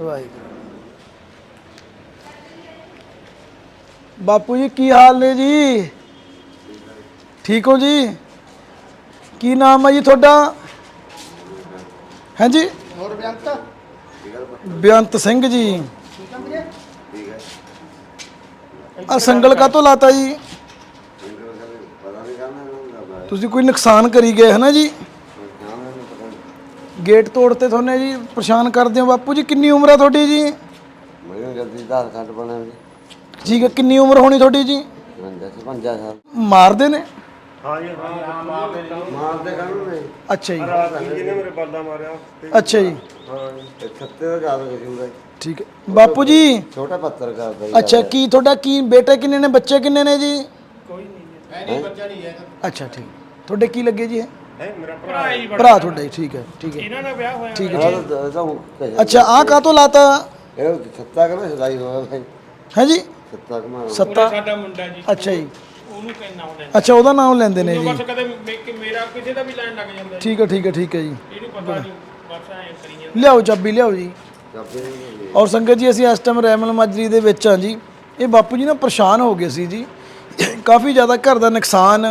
ਵਾਹਿਗੁਰੂ। ਬਾਪੂ ਜੀ ਕੀ ਹਾਲ ਨੇ ਜੀ? ਠੀਕ ਹੋ ਜੀ? ਕੀ ਨਾਮ ਹੈ ਜੀ ਤੁਹਾਡਾ? ਹੈ ਜੀ? ਹੋਰ ਬੇਅੰਤ? ਬੇਅੰਤ ਸਿੰਘ ਜੀ। ਆ ਸੰਗਲ ਕਾਤੋਂ ਲਾਤਾ ਜੀ? ਤੁਸੀਂ ਕੋਈ ਨੁਕਸਾਨ ਕਰੀ ਗਏ ਹੈ ਨਾ ਜੀ? ਗੇਟ ਤੋੜਤੇ ਤੁਹਾਨੂੰ ਜੀ ਪਰੇਸ਼ਾਨ ਕਰਦੇ ਹੋ ਬਾਪੂ ਜੀ? ਕਿੰਨੀ ਉਮਰ ਹੈ ਤੁਹਾਡੀ ਜੀ? ਮੈਨੂੰ ਜਲਦੀ ਆਧਾਰ ਕਾਰਡ ਬਣਾ ਜੀ ਠੀਕ ਹੈ ਕਿੰਨੀ ਉਮਰ ਹੋਣੀ ਤੁਹਾਡੀ ਜੀ? 55 55 ਸਾਲ। ਮਾਰਦੇ ਨੇ? ਮਾਰਦੇ ਕਾਹਨੂੰ ਨੇ? ਅੱਛਾ ਜੀ। ਜਿਹਨੇ ਮੇਰੇ ਬਲਦਾ ਮਾਰਿਆ ਅੱਛਾ ਜੀ। ਇਹ ਛੱਤੇ ਦਾ ਜ਼ਿਆਦਾ ਕਸ਼ੂਰ ਹੈ ਠੀਕ ਹੈ। ਬਾਪੂ ਜੀ? ਛੋਟਾ ਪੱਤਰਕਾਰ ਦਾ ਜੀ। ਅੱਛਾ ਕੀ ਤੁਹਾਡਾ ਕੀ ਬੇਟੇ ਕਿੰਨੇ ਨੇ ਬੱਚੇ ਕਿੰਨੇ ਨੇ ਜੀ? ਅੱਛਾ ਠੀਕ। ਤੁਹਾਡੇ ਕੀ ਲੱਗੇ ਜੀ ਇਹ? ਹੈ ਮੇਰਾ ਭਰਾ ਹੀ ਭਰਾ ਤੁਹਾਡਾ ਜੀ ਠੀਕ ਹੈ ਠੀਕ ਹੈ। ਇਹਨਾਂ ਦਾ ਵਿਆਹ ਹੋਇਆ ਠੀਕ ਹੈ ਤਾਂ- ਤਾਂ ਉਹ ਕਹਿ- ਅੱਛਾ ਕਾਤੋਂ ਲਾਤਾ? ਇਹ ਛੱਤਾ ਕਮੇ ਸਦਾਈ ਹੋਇਆ ਭਾਈ। ਹੈ ਜੀ? ਛੱਤਾ ਕਮਾ ਸੱਤਾ? ਸਾਡਾ ਮੁੰਡਾ ਜੀ। ਅੱਛਾ ਜੀ। ਉਹਨੂੰ ਕਹਿਣਾ ਉਹਨੇ ਅੱਛਾ ਉਹਦਾ ਨਾਮ ਲੈਂਦੇ ਨੇ ਜੀ। ਬਸ ਕਦੇ ਮੇ- ਕਿ ਮੇਰਾ ਕਿਸੇ ਦਾ ਵੀ ਲੈਣ ਲੱਗ ਜਾਂਦਾ ਜੀ। ਠੀਕ ਹੈ ਠੀਕ ਹੈ ਠੀਕ ਹੈ ਜੀ। ਇਹਨੂੰ ਪਤਾ ਨਹੀਂ ਬਸ ਐ ਕਰੀ ਜਾਂਦਾ ਲਿਆਓ ਚਾਬੀ ਲਿਆਓ ਜੀ। ਚਾਬੀ ਨਹੀਂ ਮਿਲੀ। ਔਰ ਸੰਗਤ ਜੀ ਅਸੀਂ ਇਸ ਟਾਈਮ ਰੈਮਲ ਮਾਜਰੀ ਦੇ ਵਿੱਚ ਆ ਜੀ। ਇਹ ਬਾਪੂ ਜੀ ਨਾ ਪਰੇਸ਼ਾਨ ਹੋ ਗਏ ਸੀ ਜੀ। ਕਾਫੀ ਜ਼ਿਆਦਾ ਘਰ ਦਾ ਨੁਕਸਾਨ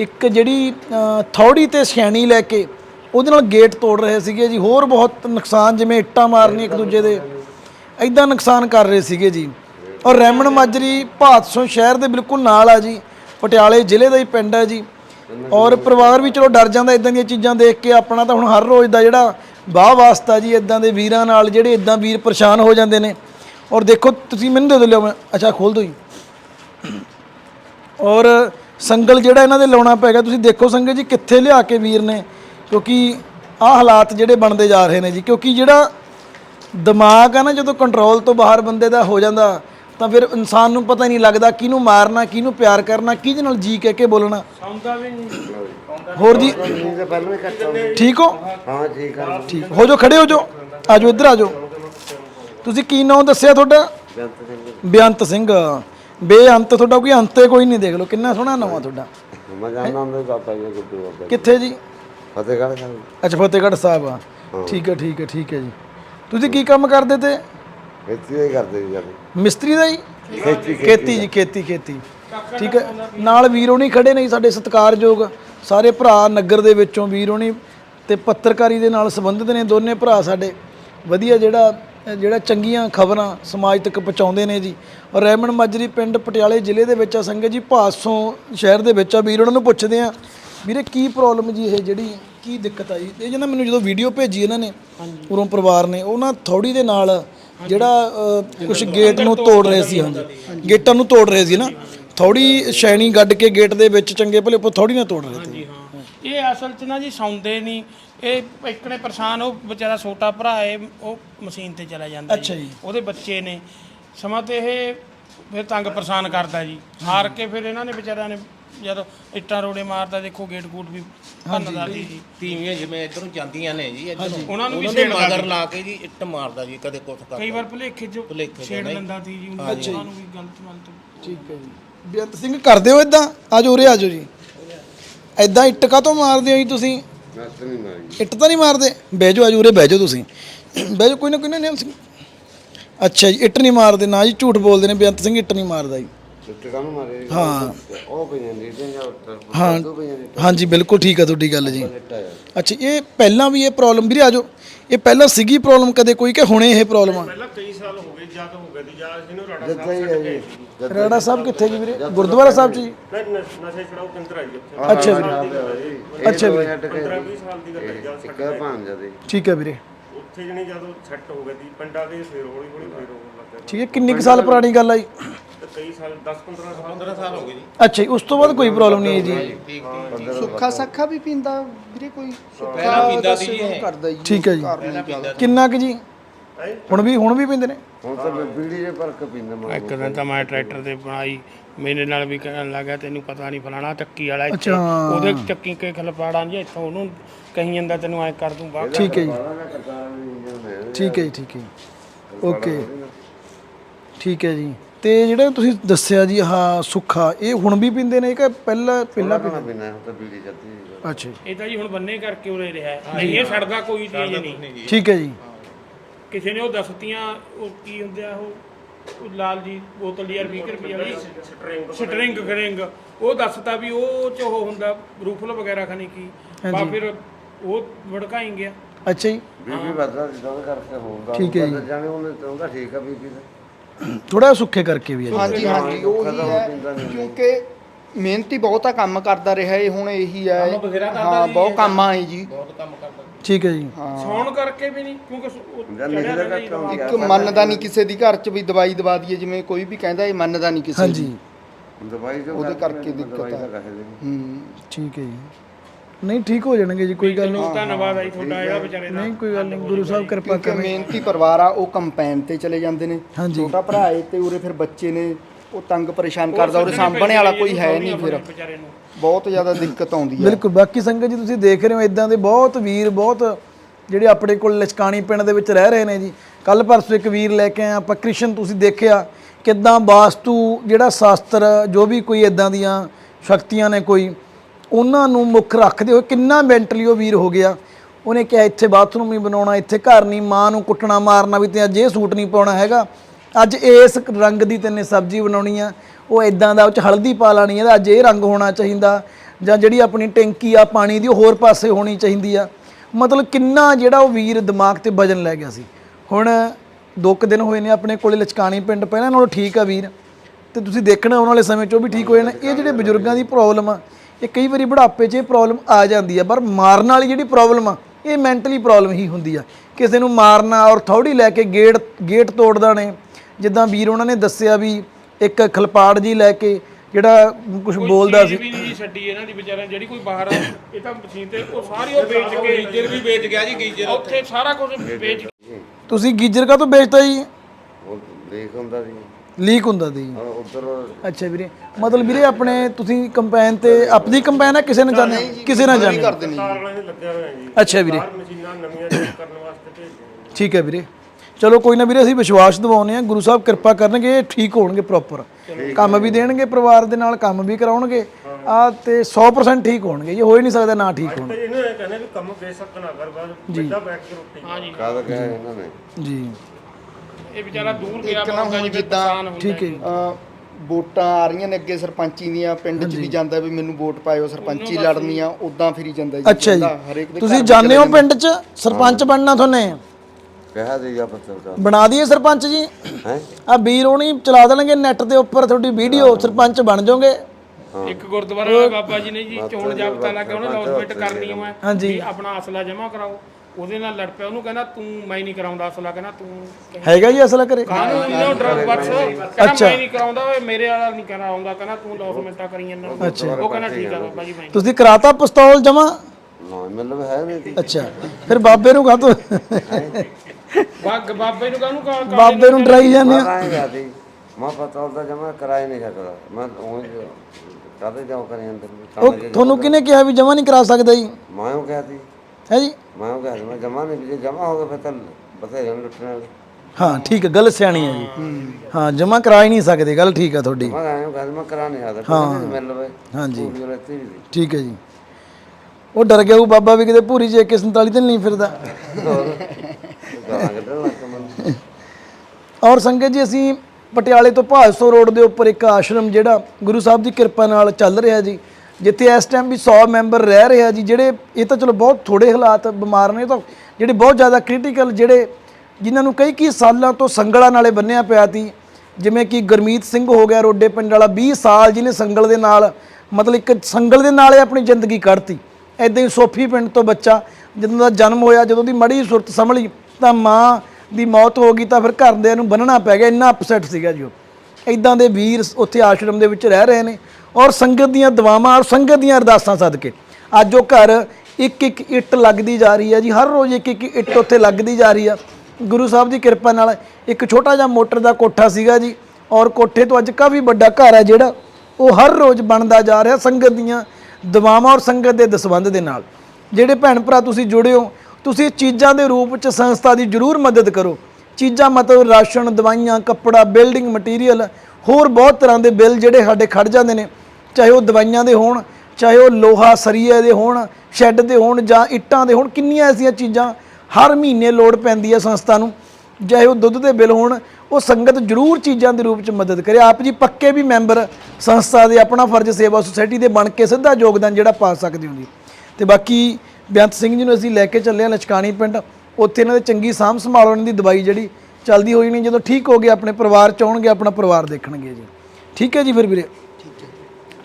ਇੱਕ ਜਿਹੜੀ ਅ, ਥੌੜੀ ਤੇ ਛੈਣੀ ਲੈ ਕੇ ਉਹਦੇ ਨਾਲ ਗੇਟ ਤੋੜ ਰਹੇ ਸੀਗੇ ਜੀ। ਹੋਰ ਬਹੁਤ ਨੁਕਸਾਨ ਜਿਵੇਂ ਇੱਟਾਂ ਮਾਰਨੀ ਇੱਕ ਦੂਜੇ ਦੇ ਐਦਾਂ ਨੁਕਸਾਨ ਕਰ ਰਹੇ ਸੀਗੇ ਜੀ। ਔਰ ਰੈਮਨ ਮਾਜਰੀ ਭਾਤਸੋਂ ਸ਼ਹਿਰ ਦੇ ਬਿਲਕੁਲ ਨਾਲ ਆ ਜੀ। ਪਟਿਆਲੇ ਜ਼ਿਲ੍ਹੇ ਦਾ ਹੀ ਪਿੰਡ ਹੈ ਜੀ। ਔਰ ਪਰਿਵਾਰ ਵੀ ਚਲੋ ਡਰ ਜਾਂਦਾ ਇਦਾਂ ਦੀਆਂ ਚੀਜ਼ਾਂ ਦੇਖ ਕੇ। ਆਪਣਾ ਤਾਂ ਹੁਣ ਹਰ ਰੋਜ਼ ਦਾ ਜਿਹੜਾ ਵਾਹ ਵਾਸਤਾ ਜੀ ਇਦਾਂ ਦੇ ਵੀਰਾਂ ਨਾਲ ਜਿਹੜੇ ਇਦਾਂ ਵੀਰ ਪਰੇਸ਼ਾਨ ਹੋ ਜਾਂਦੇ ਨੇ। ਔਰ ਦੇਖੋ ਤੁਸੀਂ ਮੈਨੂੰ ਦੇ ਦਿਓ ਲਿਓ ਅੱਛਾ ਖੋਲ ਦਿਓ ਜੀ। ਔਰ ਸੰਗਲ ਜਿਹੜਾ ਇਹਨਾਂ ਦੇ ਲਾਉਣਾ ਪੈਗਾ ਤੁਸੀਂ ਦੇਖੋ ਸੰਗਤ ਜੀ ਕਿੱਥੇ ਲਿਆ ਕੇ ਵੀਰ ਨੇ ਕਿਉਂਕਿ ਆਹ ਹਾਲਾਤ ਜਿਹੜੇ ਬਣਦੇ ਜਾ ਰਹੇ ਨੇ ਜੀ। ਕਿਉਂਕਿ ਜਿਹੜਾ ਦਿਮਾਗ ਆ ਨਾ ਜਦੋਂ ਕੰਟਰੋਲ ਤੋਂ ਬਾਹਰ ਬੰਦੇ ਦਾ ਹੋ ਜਾਂਦਾ ਤਾਂ ਫਿਰ ਇਨਸਾਨ ਨੂੰ ਪਤਾ ਹੀ ਨਹੀਂ ਲੱਗਦਾ ਕਿਹਨੂੰ ਮਾਰਨਾ ਕਿਹਨੂੰ ਪਿਆਰ ਕਰਨਾ ਕਿਹਦੇ ਨਾਲ ਜੀ ਕਹਿ ਕੇ ਬੋਲਣਾ। ਸੌਂਦਾ ਵੀ ਨਹੀਂ। ਹੋਰ ਜੀ? ਠੀਕ ਹੋ? ਹਾਂ ਠੀਕ ਆ। ਠੀਕ। ਹੋ ਜਾਓ ਖੜੇ ਹੋ ਜਾਓ। ਆਜੋ ਇੱਧਰ ਆਜੋ ਤੁਸੀਂ ਕੀ ਨਾਮ ਦੱਸਿਆ ਤੁਹਾਡਾ? ਬੇਅੰਤ ਸਿੰਘ। ਬੇਅੰਤ ਤੁਹਾਡਾ ਕੋਈ ਅੰਤੇ ਕੋਈ ਨਹੀਂ ਦੇਖ ਲਓ ਕਿੰਨਾ ਸੋਹਣਾ ਆ ਤੁਹਾਡਾ। ਮੈਂ ਜਾਣਦਾ ਹੁੰਦਾ ਬਾਬਾ ਜੀ ਗੁੱਡੂ ਬਾਬਾ ਜੀ। ਕਿੱਥੇ ਜੀ? ਫਤਿਹਗੜ੍ਹ ਸਾਹਿਬ। ਅੱਛਾ ਫਤਿਹਗੜ੍ਹ ਸਾਹਿਬ ਆ। ਠੀਕ ਹੈ ਠੀਕ ਹੈ ਠੀਕ ਹੈ ਜੀ। ਤੁਸੀਂ ਕੀ ਕੰਮ ਕਰਦੇ ਤੇ? ਖੇਤੀ ਦਾ ਹੀ ਕਰਦੇ ਜੀ ਜਾਂਦੇ ਮਿਸਤਰੀ ਦਾ ਜੀ ਖੇਤੀ ਖੇਤੀ ਜੀ ਖੇਤੀ ਖੇਤੀ। ਠੀਕ ਹੈ ਨਾਲ ਵੀਰ ਹੋਣੀ ਖੜੇ ਨੇ ਜੀ ਸਾਡੇ ਸਤਿਕਾਰਯੋਗ ਸਾਰੇ ਭਰਾ ਨਗਰ ਦੇ ਵਿੱਚੋਂ ਵੀਰ ਹੋਣੀ ਤੇ ਪੱਤਰਕਾਰੀ ਦੇ ਨਾਲ ਸੰਬੰਧਿਤ ਨੇ ਦੋਨੇ ਭਰਾ ਸਾਡੇ। ਵਧੀਆ ਜਿਹੜਾ ਜਿਹੜਾ ਚੰਗੀਆਂ ਖਬਰਾਂ ਸਮਾਜ ਤੱਕ ਪਹੁੰਚਾਉਂਦੇ ਨੇ ਜੀ। ਔਰ ਰੈਮਨ ਮਾਜਰੀ ਪਿੰਡ ਪਟਿਆਲੇ ਜ਼ਿਲ੍ਹੇ ਦੇ ਵਿੱਚ ਆ ਸੰਗਤ ਜੀ ਭਾਸੋਂ ਸ਼ਹਿਰ ਦੇ ਵਿੱਚ ਆ। ਵੀਰ ਉਹਨਾਂ ਨੂੰ ਪੁੱਛਦੇ ਆ ਵੀਰੇ ਕੀ ਪ੍ਰੋਬਲਮ ਜੀ ਇਹ ਜਿਹੜੀ ਕੀ ਦਿੱਕਤ ਆਈ? ਇਹ ਜਿਹਨਾਂ ਮੈਨੂੰ ਜਦੋਂ ਵੀਡੀਓ ਭੇਜੀ ਇਹਨਾਂ ਨੇ ਉਰੋਂ ਪਰਿਵਾਰ ਨੇ ਉਹ ਨਾ ਥੋੜੀ ਦੇ ਨਾਲ ਜਿਹੜਾ ਕੁਝ ਗੇਟ ਨੂੰ ਤੋੜ ਰਹੇ ਸੀ ਹਾਂਜੀ। ਗੇਟਾਂ ਨੂੰ ਤੋੜ ਰਹੇ ਸੀ ਨਾ। ਥੋੜੀ ਸ਼ੈਣੀ ਗੱਡ ਕੇ ਗੇਟ ਦੇ ਵਿੱਚ ਚੰਗੇ ਭਲੇ ਉੱਪਰ ਥੋੜੀ ਨਾ ਤੋੜ ਰਹੇ ਸੀ। ਇਹ ਅਸਲ 'ਚ ਨਾ ਜੀ ਸੌਂਦੇ ਨਹੀਂ ਇਹ ਇਕਨੇ ਪਰੇਸ਼ਾਨ ਉਹ ਵਿਚਾਰਾ ਛੋਟਾ ਭਰਾ ਹੈ ਉਹ ਮਸ਼ੀਨ ਤੇ ਚਲਾ ਜਾਂਦਾ ਅੱਛਾ ਜੀ। ਉਹਦੇ ਬੱਚੇ ਨੇ। ਸਮਾਂ ਤੇ ਇਹ ਫਿਰ ਤੰਗ ਪਰੇਸ਼ਾਨ ਕਰਦਾ ਜੀ। ਹਾਰ ਕੇ ਫਿਰ ਇਹਨਾਂ ਨੇ ਵਿਚਾਰਿਆਂ ਨੇ ਜਦੋਂ ਇੱਟਾਂ ਰੋੜੇ ਮਾਰਦਾ ਦੇਖੋ ਗੇਟ ਗੂਟ ਵੀ ਭੰਨਦਾ ਸੀ ਜੀ। ਤੀਵੀਆਂ ਜਿਵੇਂ ਇਧਰੋਂ ਜਾਂਦੀਆਂ ਨੇ ਜੀ ਇੱਧਰ। ਨੂੰ ਉਹਨਾਂ ਨੂੰ ਵੀ ਉਹਨਾਂ ਦੇ ਮਗਰ। ਲਾ ਕੇ ਜੀ ਇੱਟ ਮਾਰਦਾ ਜੀ ਕਦੇ ਕੁਛ ਕਰਦਾ। ਕਈ ਵਾਰ ਭੁਲੇਖੇ ਚ ਭੁਲੇਖੇ ਚ ਛੇੜ ਨਹੀਂ। ਲੈਂਦਾ ਸੀ ਜੀ ਉਹਨਾਂ ਨੂੰ ਵੀ ਗਲਤ ਮਲਤ ਠੀਕ ਹੈ ਜੀ। ਬੇਅੰਤ ਸਿੰਘ ਕਰਦੇ ਹੋ ਇਦਾਂ ਆਜੋ ਉਰੇ ਆਜੋ ਜੀ। ਇਦਾਂ ਇੱਟ ਕਾਤੋਂ ਮਾਰਦੇ ਹੋ ਜੀ ਤੁਸੀਂ? ਨਸਤ ਨਹੀਂ ਮਾਰੀ ਇੱਟ ਤਾਂ ਨਹੀਂ ਮਾਰਦੇ? ਬਹਿ ਜਾਓ ਆਜੋ ਉਰੇ ਬਹਿ ਜਾਓ ਤੁਸੀਂ। ਬਹਿ ਜਾਓ ਕੋਈ ਨਾ ਕੋਈ ਨਾ ਨਿਯਮ ਸਿੰਘ। ਅੱਛਾ ਜੀ ਇੱਟ ਨਹੀਂ ਮਾਰਦੇ ਨਾ ਜੀ ਝੂਠ ਬੋਲਦੇ ਨੇ ਬੇਅੰਤ ਸਿੰਘ ਇੱਟ ਨਹੀਂ ਮਾਰਦਾ ਜੀ। ਮਾਰੇ? ਹਾਂ। ਉਹ ਪਈਆਂ ਨੀਟਾਂ ਜਾਂ ਉੱਤਰ ਹਾਂ ਦੋ ਪਈਆਂ ਨੀਟਾਂ ਹਾਂਜੀ ਬਿਲਕੁਲ ਠੀਕ ਹੈ ਤੁਹਾਡੀ ਗੱਲ ਜੀ। ਆ। ਅੱਛਾ ਇਹ ਪਹਿਲਾਂ ਵੀ ਇਹ ਪ੍ਰੋਬਲਮ ਵੀਰੇ ਆਜੋ ਇਹ ਪਹਿਲਾਂ ਸੀਗੀ ਪ੍ਰੋਬਲਮ ਕਦੇ ਕੋਈ ਕਿ ਹੁਣੇ ਇਹ ਪ੍ਰੋਬਲਮ ਆ? ਪਹਿਲਾਂ ਕਈ ਸਾਲ ਹੋ ਗਏ ਜਦ ਹੋ ਗਏ ਦੀ ਜਾਂ ਇਹਨੂੰ ਰਾੜਾ ਹੈ ਜੀ। ਜਦ ਰਾੜਾ ਸਾਹਿਬ ਕਿੱਥੇ ਜੀ ਵੀਰੇ? ਗੁਰਦੁਆਰਾ ਸਾਹਿਬ 'ਚ ਜੀ ਨਸ਼ੇ ਛੜਾਓ ਕੇਂਦਰ ਆਈ ਉੱਥੇ। ਅੱਛਾ ਵੀਰੇ ਅੱਛਾ ਅੱਛਾ ਵੀਰੇ। 15 20 ਸਾਲ ਦੀ ਗੱਲ ਹੈ ਜਦ ਇੱਕ ਭਾਂ ਜਦੇ ਠੀਕ ਹੈ ਵੀਰੇ। ਉੱਥੇ ਜਣੀ ਜਦੋਂ ਸੈੱਟ ਹੋ ਗਈ ਦੀ ਪਿੰਡਾਂ ਦੇ ਫੇਰ ਹੌਲੀ ਹੌਲੀ ਫੇਰ ਹੋਣ ਲੱਗਾ ਠੀਕ ਹੈ ਕਿੰਨੇ ਕੁ ਸਾਲ ਪੁਰਾਣੀ ਗੱਲ ਆ ਜੀ ਕਈ ਸਾਲ 10 15 ਸਾਲ। 15 ਸਾਲ ਹੋ ਗਏ ਜੀ। ਅੱਛਾ ਜੀ ਉਸ ਤੋਂ ਬਾਅਦ ਕੋਈ ਪ੍ਰੋਬਲਮ ਨਹੀਂ ਹੈ ਜੀ। ਸੁੱਖਾ ਸੱਖਾ ਵੀ ਪੀਂਦਾ ਵੀਰੇ ਕੋਈ? ਪਹਿਲਾਂ ਪੀਂਦਾ ਸੀ ਜੀ ਕਰਦਾ ਜੀ ਠੀਕ ਹੈ ਜੀ। ਕਿੰਨਾ ਕੁ ਜੀ? ਹੁਣ ਵੀ ਹੁਣ ਵੀ ਪੀਂਦੇ ਨੇ? ਹੁਣ ਤਾਂ ਬੀੜੀ ਦੇ ਫ਼ਰਕ ਪੀਂਦਾ ਮਾਰ ਇੱਕ ਦਿਨ ਤਾਂ ਮੈਂ ਟਰੈਕਟਰ ਤੇ ਬਣਾਈ ਮੇਰੇ ਨਾਲ ਵੀ ਕਹਿਣ ਲੱਗਾ ਤੈਨੂੰ ਪਤਾ ਨਹੀਂ ਫਲਾਣਾ ਚੱਕੀ ਵਾਲਾ ਇੱਥੇ। ਅੱਛਾ। ਉਹਦੇ ਚੱਕੀ ਕੇ ਖਲਪਾੜਾਂ ਜੀ ਇੱਥੋਂ ਉਹਨੂੰ ਕਹੀ ਜਾਂਦਾ ਤੈਨੂੰ ਐ ਕਰ ਦੂੰ ਬਾਹਰ। ਠੀਕ ਹੈ ਜੀ। ਠੀਕ ਹੈ ਜੀ ਠੀਕ ਹੈ ਓਕੇ। ਠੀਕ ਹੈ ਜੀ। ਤੇ ਜਿਹੜੇ ਤੁਸੀਂ ਦੱਸਿਆ ਜੀ ਆਹ ਸੁੱਖਾ ਇਹ ਹੁਣ ਵੀ ਪੀਂਦੇ ਨੇ ਕਿ ਪਹਿਲਾਂ ਪਹਿਲਾਂ ਹੁਣ ਤਾਂ ਬੀੜੀ ਚੱਲਦੀ ਅੱਛਾ ਇਹ ਤਾਂ ਜੀ ਹੁਣ ਬੰਨੇ ਕਰਕੇ ਉਰੇ ਰਿਹਾ। ਇਹ ਛੱਡਦਾ ਕੋਈ ਚੀਜ਼ ਨਹੀਂ। ਠੀਕ ਹੈ ਜੀ। ਕਿਸੇ ਨੇ ਉਹ ਦੱਸਤੀਆਂ ਉਹ ਕੀ ਹੁੰਦੇ ਆ ਉਹ? ਉਹ ਲਾਲ ਜੀ ਬੋਤਲ ਯਾਰ 20 ਰੁਪਏ ਵਾਲੀ। ਸਟਰਿੰਗ ਸਟਰਿੰਗ ਗਰਿੰਗ ਉਹ ਦੱਸਤਾ ਵੀ ਉਹ ਚ ਉਹ ਹੁੰਦਾ ਰੂਫਲ ਵਗੈਰਾ ਖਣੀ ਕੀ। ਬਾ ਫਿਰ ਉਹ ਵੜਕਾਈ ਗਿਆ। ਅੱਛਾ ਜੀ। ਬੀਬੀ ਵੱਧਦਾ ਜਿੱਦਾਂ ਉਹਦੇ ਕਰਕੇ ਹੋਊਗਾ ਠੀਕ ਹੈ ਜੀ। ਜਾਣੇ ਉਹਨੇ ਤਾਂ ਉਹਦਾ ਠੀਕ ਆ ਬੀਬੀ ਦਾ। ਥੋੜਾ ਸੁੱਖੇ ਕਰਕੇ ਵੀ ਹੈ ਜੀ। ਹਾਂਜੀ ਹਾਂਜੀ ਉਹ ਹੀ ਹੈ ਕਿਉਂਕਿ ਮਿਹਨਤੀ ਬਹੁਤਾ ਕੰਮ ਕਰਦਾ ਰਿਹਾ ਇਹ ਹੁਣ ਇਹੀ ਹੈ। ਹਾਂ ਬਹੁਤ ਕੰਮ ਆਏ ਜੀ। ਠੀਕ ਹੈ ਜੀ। ਸੌਣ ਕਰਕੇ ਵੀ ਨਹੀਂ ਕਿਉਂਕਿ ਚੜਿਆ ਰਹਿੰਦਾ ਜੀ ਇੱਕ ਮੰਨਦਾ ਨਹੀਂ ਕਿਸੇ ਦੀ ਘਰ 'ਚ ਵੀ ਦਵਾਈ ਦਵਾ ਦਈਏ ਜਿਵੇਂ ਕੋਈ ਵੀ ਕਹਿੰਦਾ ਇਹ ਮੰਨਦਾ ਨਹੀਂ ਕਿਸੇ ਹਾਂਜੀ। ਦੀ। ਦਵਾਈ ਜੋ ਉਹਦੇ ਕਰਕੇ ਦਿੱਕਤ ਆ। ਹੂੰ ਠੀਕ ਹੈ ਜੀ। ਨਹੀਂ ਠੀਕ ਹੋ ਜਾਣਗੇ ਜੀ ਕੋਈ ਗੱਲ ਨਹੀਂ। ਚਲੋ ਧੰਨਵਾਦ ਆ ਜੀ ਤੁਹਾਡਾ ਜਿਹੜਾ ਵਿਚਾਰੇ ਦਾ ਨਹੀਂ ਕੋਈ ਗੱਲ ਨਹੀਂ ਗੁਰੂ ਸਾਹਿਬ ਕਿਰਪਾ ਕਿਉਂਕਿ ਕਰਨਗੇ ਮਿਹਨਤੀ ਪਰਿਵਾਰ ਆ ਉਹ ਕੰਪੈਨ ਤੇ ਚਲੇ ਜਾਂਦੇ ਨੇ। ਹਾਂਜੀ। ਛੋਟਾ ਭਰਾ ਏ ਤੇ ਉਰੇ ਫਿਰ ਬੱਚੇ ਨੇ। ਉਹ ਤੰਗ ਪਰੇਸ਼ਾਨ ਕਰਦਾ ਉਹਦੇ ਸਾਂਭਣੇ ਵਾਲਾ ਕੋਈ ਹੈ ਨਹੀਂ ਫਿਰ। ਵਿਚਾਰੇ ਨੂੰ। ਬਹੁਤ ਜ਼ਿਆਦਾ ਦਿੱਕਤ ਆਉਂਦੀ ਹੈ ਬਿਲਕੁਲ ਬਾਕੀ ਸੰਗਤ ਜੀ ਤੁਸੀਂ ਦੇਖ ਰਹੇ ਹੋ ਇਦਾਂ ਦੇ ਬਹੁਤ ਵੀਰ ਬਹੁਤ ਜਿਹੜੇ ਆਪਣੇ ਕੋਲ ਲਚਕਾਣੀ ਪਿੰਡ ਦੇ ਵਿੱਚ ਰਹਿ ਰਹੇ ਨੇ ਜੀ। ਕੱਲ ਪਰਸੋਂ ਇੱਕ ਵੀਰ ਲੈ ਕੇ ਆਏ ਆਪਾਂ ਕ੍ਰਿਸ਼ਨ ਤੁਸੀਂ ਦੇਖਿਆ ਕਿਦਾਂ ਵਾਸਤੂ ਜਿਹੜਾ ਸ਼ਾਸਤਰ ਜੋ ਵੀ ਕੋਈ ਇਦਾਂ ਦੀਆਂ ਸ਼ਕਤੀਆਂ ਨੇ ਕੋਈ ਉਹਨਾਂ ਨੂੰ ਮੁੱਖ ਰੱਖਦੇ ਹੋਏ ਕਿੰਨਾ ਮੈਂਟਲੀ ਉਹ ਵੀਰ ਹੋ ਗਿਆ। ਉਹਨੇ ਕਿਹਾ ਇੱਥੇ ਬਾਥਰੂਮ ਨਹੀਂ ਬਣਾਉਣਾ ਇੱਥੇ ਘਰ ਨਹੀਂ ਮਾਂ ਨੂੰ ਕੁੱਟਣਾ ਮਾਰਨਾ ਵੀ ਤੇ ਅੱਜ ਇਹ ਸੂਟ ਨਹੀਂ ਪਾਉਣਾ ਹੈਗਾ। ਅੱਜ ਇਸ ਰੰਗ ਦੀ ਤੈਨੇ ਸਬਜ਼ੀ ਬਣਾਉਣੀ ਆ, ਉਹ ਇਦਾਂ ਦਾ ਉਹ ਚ ਹਲਦੀ ਪਾ ਲਾਣੀ ਇਹਦਾ ਅੱਜ ਇਹ ਰੰਗ ਹੋਣਾ ਚਾਹੀਦਾ, ਜਾਂ ਜਿਹੜੀ ਆਪਣੀ ਟੈਂਕੀ ਆ, ਪਾਣੀ ਦੀ ਉਹ ਹੋਰ ਪਾਸੇ ਹੋਣੀ ਚਾਹੀਦੀ ਆ। ਮਤਲਬ ਕਿੰਨਾ ਜਿਹੜਾ ਉਹ ਵੀਰ ਦਿਮਾਗ ਤੇ ਵਜਨ ਲੈ ਗਿਆ ਸੀ। ਹੁਣ ਦੋ ਕੁ ਦਿਨ ਹੋਏ ਨੇ ਆਪਣੇ ਕੋਲੇ ਲਚਕਾਣੀ ਪਿੰਡ ਪਹਿਲਾਂ ਨਾਲੋਂ ਠੀਕ ਆ ਵੀਰ। ਤੇ ਤੁਸੀਂ ਦੇਖਣਾ ਆਉਣ ਵਾਲੇ ਸਮੇਂ 'ਚ ਉਹ ਵੀ ਠੀਕ ਹੋ ਜਾਣਾ ਇਹ ਜਿਹੜੇ ਬਜ਼ੁਰਗਾਂ ਦੀ ਪ੍ਰੋਬਲਮ ਆ, ਇਹ ਕਈ ਵਾਰੀ ਬੁਢਾਪੇ 'ਚ ਇਹ ਪ੍ਰੋਬਲਮ ਆ ਜਾਂਦੀ ਆ, ਪਰ ਮਾਰਨ ਵਾਲੀ ਜਿਹੜੀ ਪ੍ਰੋਬਲਮ ਆ, ਇਹ ਮੈਂਟਲੀ ਪ੍ਰੋਬਲਮ ਹੀ ਹੁੰਦੀ ਆ। ਕਿਸੇ ਨੂੰ ਮਾਰਨਾ ਔਰ ਥੌੜੀ ਲੈ ਕੇ ਗੇਟ ਗੇਟ ਤੋੜਦਾ ਨੇ ਜਿੱਦਾਂ ਵੀਰ ਉਹਨਾਂ ਨੇ ਦੱਸਿਆ ਵੀ ਇੱਕ ਖਲਪਾੜ ਜੀ ਲੈ ਕੇ ਜਿਹੜਾ ਕੁਝ ਬੋਲਦਾ ਸੀ। ਵੀ ਨਹੀਂ ਛੱਡੀ ਇਹਨਾਂ ਦੀ ਵਿਚਾਰਿਆਂ ਜਿਹੜੀ ਕੋਈ ਬਾਹਰ ਆ ਇਹ ਤਾਂ ਮਸ਼ੀਨ ਤੇ ਉਹ ਸਾਰੀ ਉਹ ਵੇਚ ਕੇ ਗੀਜਰ ਵੀ ਵੇਚ ਗਿਆ ਜੀ ਗੀਜਰ ਉੱਥੇ। ਸਾਰਾ ਕੁਝ ਵੇਚ ਕੇ ਤੁਸੀਂ ਗੀਜਰ ਕਾ ਤੋਂ ਵੇਚਦਾ ਜੀ? ਉਹ ਦੇਖ ਹੁੰਦਾ ਸੀ। ਲੀਕ ਹੁੰਦਾ ਹੁਣ ਉਧਰ ਅੱਛਾ ਵੀਰੇ ਮਤਲਬ ਵੀਰੇ ਆਪਣੇ ਤੁਸੀਂ ਕੰਪੈਨ ਤੇ ਆਪਣੀ ਕੰਪੈਨ ਹੈ ਕਿਸੇ ਨੇ ਜਾਣੇ? ਕਿਸੇ ਨਾਲ ਜਾਣੇ? ਅੱਛਾ ਵੀਰੇ। ਠੀਕ ਹੈ ਵੀਰੇ। ਚਲੋ ਕੋਈ ਨਾ ਵੀਰੇ ਅਸੀਂ ਵਿਸ਼ਵਾਸ ਦਿਵਾਉਂਦੇ ਆ ਗੁਰੂ ਸਾਹਿਬ ਕਿਰਪਾ ਕਰਨਗੇ ਇਹ ਠੀਕ ਹੋਣਗੇ ਪ੍ਰੋਪਰ ਕੰਮ ਵੀ ਦੇਣਗੇ ਪਰਿਵਾਰ ਦੇ ਨਾਲ ਕੰਮ ਵੀ ਕਰਾਉਣਗੇ। ਆ ਤੇ 100% ਠੀਕ ਹੋਣਗੇ। ਇਹ ਹੋ ਹੀ ਨਹੀਂ ਸਕਦਾ ਨਾ ਠੀਕ ਹੋਣ। ਇਹਨੂੰ ਇਹ ਕਹਿੰਦੇ ਵੀ ਕੰਮ ਬੇਸ਼ੱਕ ਨਾ ਕਰ ਬਾਅਦ ਬੈਠਾ ਬੈਠ ਕੇ ਰੋਟੀ ਹਾਂ ਜੀ ਕਾਹਦਾ ਕਿਹਾ ਇਹਨਾਂ ਨੇ? ਜੀ। ਇਹ ਵਿਚਾਰਾ ਦੂਰ ਗਿਆ ਇੱਕ ਨਾ ਬੰਦਾ ਹੁਣ ਜਿਵੇਂ ਜਿੱਦਾਂ ਕਿਸਾਨ ਹੁੰਦਾ ਠੀਕ ਹੈ। ਜੀ ਅ, ਵੋਟਾਂ ਆ ਰਹੀਆਂ ਨੇ ਅੱਗੇ ਸਰਪੰਚੀ ਦੀਆਂ ਪਿੰਡ 'ਚ ਵੀ ਜਾਂਦਾ ਵੀ ਮੈਨੂੰ ਵੋਟ ਪਾਇਓ ਸਰਪੰਚੀ ਲੜਨੀ ਆ ਉਦਾਂ ਫਿਰੀ ਜਾਂਦਾ ਜੀ ਅੱਛਾ ਤੁਸੀਂ ਜਾਣਦੇ ਹੋ ਪਿੰਡ 'ਚ? ਸਰਪੰਚ ਬਣਨਾ ਤੁਹਾਨੇ? ਕਹਿਆ ਦੇ ਜਾਂ ਪੱਤਰ ਦਾ ਬਣਾ ਦਈਏ ਸਰਪੰਚ ਜੀ। ਹੈ? ਆ ਵੀਰ ਹੋਣੀ ਚਲਾ ਦੇਣਗੇ ਨੈਟ ਦੇ ਉੱਪਰ ਤੁਹਾਡੀ ਵੀਡੀਓ ਸਰਪੰਚ ਬਣ ਜਾਓਗੇ। ਇੱਕ ਗੁਰਦੁਆਰਾ ਵਾਲੇ ਬਾਬਾ ਜੀ ਨੇ ਜੀ ਚੋਣ ਜਾਬਤਾ ਲਾ ਕੇ ਉਹਨੇ ਅਨਾਉਂਸਮੈਂਟ ਕਰਨੀ ਹੋਇਆ ਹਾਂਜੀ। ਵੀ ਆਪਣਾ ਅਸਲਾ ਜਮ੍ਹਾਂ ਕਰਾਓ। ਉਹਦੇ ਨਾਲ ਲੜ ਪਿਆ ਉਹਨੂੰ ਕਹਿੰਦਾ ਤੂੰ ਮੈਂ ਨਹੀਂ ਕਰਾਉਂਦਾ ਅਸਲਾ ਕਹਿੰਦਾ ਤੂੰ ਹੈਗਾ ਜੀ ਅਸਲਾ ਕਰੇ ਕਾਨੂੰਨ ਨੋ ਡਰਗ ਬਰਸ ਕਹਿੰਦਾ ਮੈਂ ਨਹੀਂ ਕਰਾਉਂਦਾ ਓਏ ਮੇਰੇ ਵਾਲਾ ਨਹੀਂ ਕਰਾਉਂਦਾ ਕਹਿੰਦਾ ਤੂੰ ਅਨਾਉਂਸਮੈਂਟਾਂ ਕਰੀ ਜਾਂਦਾ ਉਹ ਕਹਿੰਦਾ ਠੀਕ ਆ ਬਾਬਾ ਜੀ ਮੈਂ ਨਹੀਂ। ਤੁਸੀਂ ਕਰਾਤਾ ਪਿਸਤੌਲ ਜਮਾ ਨਾ ਮਤਲਬ ਹੈ ਨਹੀਂ। ਅੱਛਾ। ਫਿਰ ਬਾਬੇ ਨੂੰ ਕਾਹਤੋਂ? ਬਾਗ ਬਾਬੇ ਨੂੰ ਕਾਹਨੂੰ ਕਾ ਬਾਬੇ ਨੂੰ ਡਰਾਈ ਜਾਂਦੇ ਮੈਂ ਜਾਂਦੀ ਮੈਂ ਪਤਾ ਉਹਦਾ ਜਮਾ ਕਰਾਈ ਨਹੀਂ ਸਕਦਾ ਮੈਂ ਉਹ ਕਾਹਦੇ ਜਾਉ ਕਰੇ ਅੰਦਰ? ਉਹ ਤੁਹਾਨੂੰ ਕਿਹਨੇ ਕਿਹਾ ਵੀ ਜਮਾ ਨਹੀਂ ਕਰਾ ਸਕਦਾ ਜੀ? ਮੈਂ ਉਹ ਕਹਿਤੀ ਹੈ ਜੀ? ਮੈਂ ਉਹ ਕਹਿ ਮੈਂ ਜਮਾ ਨਹੀਂ ਜੇ ਜਮਾ ਹੋ ਗਿਆ ਫਿਰ ਤਾਂ ਬਥੇਰੇ ਨੂੰ ਲੁੱਟਣ ਹਾਂ ਠੀਕ ਹੈ ਗੱਲ ਸਿਆਣੀ ਹੈ ਜੀ। ਹਾਂ ਜਮਾ ਕਰਾ ਹੀ ਨਹੀਂ ਸਕਦੇ ਗੱਲ ਠੀਕ ਹੈ ਤੁਹਾਡੀ। ਮੈਂ ਆਇਆ ਕਹਿੰਦਾ ਮੈਂ ਕਰਾ ਨਹੀਂ ਸਕਦਾ ਹਾਂ। ਮਿਲ ਲਵੇ ਹਾਂਜੀ ਠੀਕ ਹੈ ਜੀ। ਉਹ ਡਰ ਗਿਆ ਉਹ ਬਾਬਾ ਵੀ ਕਿਤੇ ਪੂਰੀ ਜੇ 47 ਤੇ ਨਹੀਂ ਫਿਰਦਾ। ਗਾਲਾਂ ਕੱਢਣ ਲੱਗ ਪਿਆ ਔਰ ਸੰਗਤ ਜੀ, ਅਸੀਂ ਪਟਿਆਲੇ ਤੋਂ ਭਾਜਸੋ ਰੋਡ ਦੇ ਉੱਪਰ ਇੱਕ ਆਸ਼ਰਮ ਜਿਹੜਾ ਗੁਰੂ ਸਾਹਿਬ ਦੀ ਕਿਰਪਾ ਨਾਲ ਚੱਲ ਰਿਹਾ ਜੀ, ਜਿੱਥੇ ਇਸ ਟਾਈਮ ਵੀ 100 ਮੈਂਬਰ ਰਹਿ ਰਿਹਾ ਜੀ, ਜਿਹੜੇ ਇਹ ਤਾਂ ਚਲੋ ਬਹੁਤ ਥੋੜੇ ਹਾਲਾਤ ਬਿਮਾਰ ਨੇ ਤਾਂ ਜਿਹੜੇ ਬਹੁਤ ਜ਼ਿਆਦਾ ਕ੍ਰਿਟੀਕਲ ਜਿਹੜੇ ਜਿਨ੍ਹਾਂ ਨੂੰ ਕਈ ਕਈ ਸਾਲਾਂ ਤੋਂ ਸੰਗਲਾਂ ਨਾਲੇ ਬੰਨਿਆ ਪਿਆ ਸੀ, ਜਿਵੇਂ ਕਿ ਗੁਰਮੀਤ ਸਿੰਘ ਹੋ ਗਿਆ ਰੋਡੇ ਪਿੰਡ ਵਾਲਾ 20 ਸਾਲ ਜਿਹਨੇ ਸੰਗਲ ਦੇ ਨਾਲ, ਮਤਲਬ ਇੱਕ ਸੰਗਲ ਦੇ ਨਾਲ ਆਪਣੀ ਜ਼ਿੰਦਗੀ ਕੱਢਤੀ। ਐਦਾਂ ਹੀ ਸੋਫੀ ਪਿੰਡ ਤੋਂ ਬੱਚਾ, ਜਦੋਂ ਦਾ ਜਨਮ ਹੋਇਆ, ਜਦੋਂ ਦੀ ਮੜੀ ਸੁਰਤ ਸੰਭਲੀ ਤਾਂ ਮਾਂ ਦੀ ਮੌਤ ਹੋ ਗਈ ਤਾਂ ਫਿਰ ਘਰਦਿਆਂ ਨੂੰ ਬੰਨਣਾ ਪੈ ਗਿਆ, ਇੰਨਾ ਅਪਸੈਟ ਸੀਗਾ ਜੀ ਉਹ। ਇਦਾਂ ਦੇ ਵੀਰ ਉੱਥੇ ਆਸ਼ਰਮ ਦੇ ਵਿੱਚ ਰਹਿ ਰਹੇ ਨੇ ਔਰ ਸੰਗਤ ਦੀਆਂ ਦੁਆਵਾਂ ਔਰ ਸੰਗਤ ਦੀਆਂ ਅਰਦਾਸਾਂ ਸਦਕੇ। ਅੱਜ ਉਹ ਘਰ ਇੱਕ ਇੱਕ ਇੱਟ ਲੱਗਦੀ ਜਾ ਰਹੀ ਹੈ ਜੀ, ਹਰ ਰੋਜ਼ ਇੱਕ ਇੱਕ ਇੱਟ ਉੱਥੇ ਲੱਗਦੀ ਜਾ ਰਹੀ ਆ। ਗੁਰੂ ਸਾਹਿਬ ਦੀ ਕਿਰਪਾ ਨਾਲ ਇੱਕ ਛੋਟਾ ਜਿਹਾ ਮੋਟਰ ਦਾ ਕੋਠਾ ਸੀਗਾ ਜੀ ਔਰ ਕੋਠੇ ਤੋਂ ਅੱਜ ਕਾਫੀ ਵੱਡਾ ਘਰ ਹੈ ਜਿਹੜਾ, ਉਹ ਹਰ ਰੋਜ਼ ਬਣਦਾ ਜਾ ਰਿਹਾ ਸੰਗਤ ਦੀਆਂ ਦੁਆਵਾਂ ਔਰ ਸੰਗਤ ਦੇ ਦਸਵੰਧ ਦੇ ਨਾਲ। ਜਿਹੜੇ ਭੈਣ ਭਰਾ ਤੁਸੀਂ ਜੁੜੇ ਹੋ ਤੁਸੀਂ ਚੀਜ਼ਾਂ ਦੇ ਰੂਪ ਚ ਸੰਸਥਾ ਦੀ ਜ਼ਰੂਰ ਮਦਦ ਕਰੋ। ਚੀਜ਼ਾਂ ਮਤਲਬ ਰਾਸ਼ਨ, ਦਵਾਈਆਂ, ਕੱਪੜਾ, ਬਿਲਡਿੰਗ ਮਟੀਰੀਅਲ, ਹੋਰ ਬਹੁਤ ਤਰ੍ਹਾਂ ਦੇ ਬਿੱਲ ਜਿਹੜੇ ਸਾਡੇ ਖੜ ਜਾਂਦੇ ਨੇ। ਚਾਹੇ ਉਹ ਦਵਾਈਆਂ ਦੇ ਹੋਣ, ਚਾਹੇ ਉਹ ਲੋਹਾ ਸਰੀਏ ਦੇ ਹੋਣ, ਸ਼ੈੱਡ ਦੇ ਹੋਣ ਜਾਂ ਇੱਟਾਂ ਦੇ ਹੋਣ, ਕਿੰਨੀਆਂ ਐਸੀਆਂ ਚੀਜ਼ਾਂ ਹਰ ਮਹੀਨੇ ਲੋੜ ਪੈਂਦੀ ਹੈ ਸੰਸਥਾ ਨੂੰ। ਚਾਹੇ ਉਹ ਦੁੱਧ ਦੇ ਬਿੱਲ ਹੋਣ, ਉਹ ਸੰਗਤ ਜ਼ਰੂਰ ਚੀਜ਼ਾਂ ਦੇ ਰੂਪ ਚ ਮਦਦ ਕਰੇ। ਆਪ ਜੀ ਪੱਕੇ ਵੀ ਮੈਂਬਰ ਸੰਸਥਾ ਦੇ ਆਪਣਾ ਫਰਜ਼ ਸੇਵਾ ਸੁਸਾਇਟੀ ਦੇ ਬਣ ਕੇ ਸਿੱਧਾ ਯੋਗਦਾਨ ਜਿਹੜਾ ਪਾ ਸਕਦੇ ਹੋ ਜੀ। ਤੇ ਬਾਕੀ ਬੇਅੰਤ ਸਿੰਘ ਜੀ ਨੂੰ ਅਸੀਂ ਲੈ ਕੇ ਚੱਲੇ ਹਾਂ ਲਚਕਾਣੀ ਪਿੰਡ। ਉੱਥੇ ਇਹਨਾਂ ਦੇ ਚੰਗੀ ਸਾਂਭ ਸੰਭਾਲ ਉਹਨਾਂ ਦੀ ਦਵਾਈ ਜਿਹੜੀ ਚੱਲਦੀ ਹੋਈ ਨਹੀਂ ਜਦੋਂ ਠੀਕ ਹੋ ਗਏ ਆਪਣੇ ਪਰਿਵਾਰ ਚ ਆਉਣਗੇ ਆਪਣਾ ਪਰਿਵਾਰ ਦੇਖਣਗੇ ਜੀ। ਠੀਕ ਹੈ ਜੀ ਫਿਰ ਵੀਰੇ?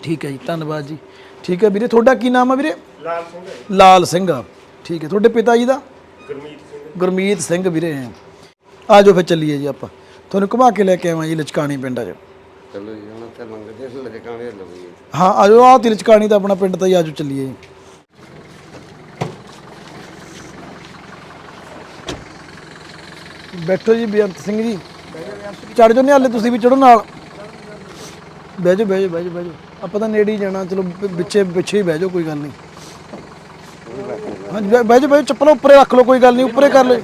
ਠੀਕ ਹੈ ਜੀ ਧੰਨਵਾਦ ਜੀ। ਠੀਕ ਹੈ ਵੀਰੇ ਤੁਹਾਡਾ ਕੀ ਨਾਮ ਹੈ ਵੀਰੇ? ਲਾਲ ਸਿੰਘ ਲਾਲ ਸਿੰਘ। ਠੀਕ ਹੈ ਤੁਹਾਡੇ ਪਿਤਾ ਜੀ ਦਾ? ਗੁਰਮੀਤ ਸਿੰਘ ਗੁਰਮੀਤ ਸਿੰਘ ਵੀਰੇ। ਆ ਜਾਓ ਫਿਰ ਚੱਲੀਏ ਜੀ ਆਪਾਂ। ਤੁਹਾਨੂੰ ਘੁਮਾ ਕੇ ਲੈ ਕੇ ਆਵਾਂ ਜੀ ਲਚਕਾਣੀ ਪਿੰਡ ਆ ਜਾਓ। ਚਲੋ ਜੀ ਹੁਣ ਤੇ ਮੰਗਦੇ ਸੀ ਲਜਕਾਣੇ ਲਵੀ ਹਾਂ ਆ ਜਾਓ ਆ ਤਿਲਚਕਾਣੀ ਤਾਂ ਆਪਣਾ ਪਿੰਡ ਤਾਂ ਹੀ ਆ ਜਾਓ ਚੱਲੀਏ ਜੀ। ਬੈਠੋ ਜੀ ਬੇਅੰਤ ਸਿੰਘ ਜੀ। ਚੜ ਜਾਓ ਨਿਹਾਲੇ ਤੁਸੀਂ ਵੀ ਚੜੋ ਨਾਲ। ਬਹਿ ਜਾਓ ਬਹਿ ਜਾਓ ਬਹਿ ਜਾਓ ਬਹਿ ਜਾਓ। ਆਪਾਂ ਤਾਂ ਨੇੜੇ ਹੀ ਜਾਣਾ, ਚਲੋ ਪਿ- ਪਿੱਛੇ ਹੀ ਬਹਿ ਜਾਓ, ਕੋਈ ਗੱਲ ਨਹੀਂ। ਹਾਂਜੀ, ਬਹਿ ਬਹਿ ਜਾਓ ਬਹਿ ਜਾਓ, ਚੱਪਲਾਂ ਉੱਪਰੇ ਰੱਖ ਲਓ, ਕੋਈ ਗੱਲ ਨਹੀਂ, ਉੱਪਰੇ ਕਰ ਲਓ।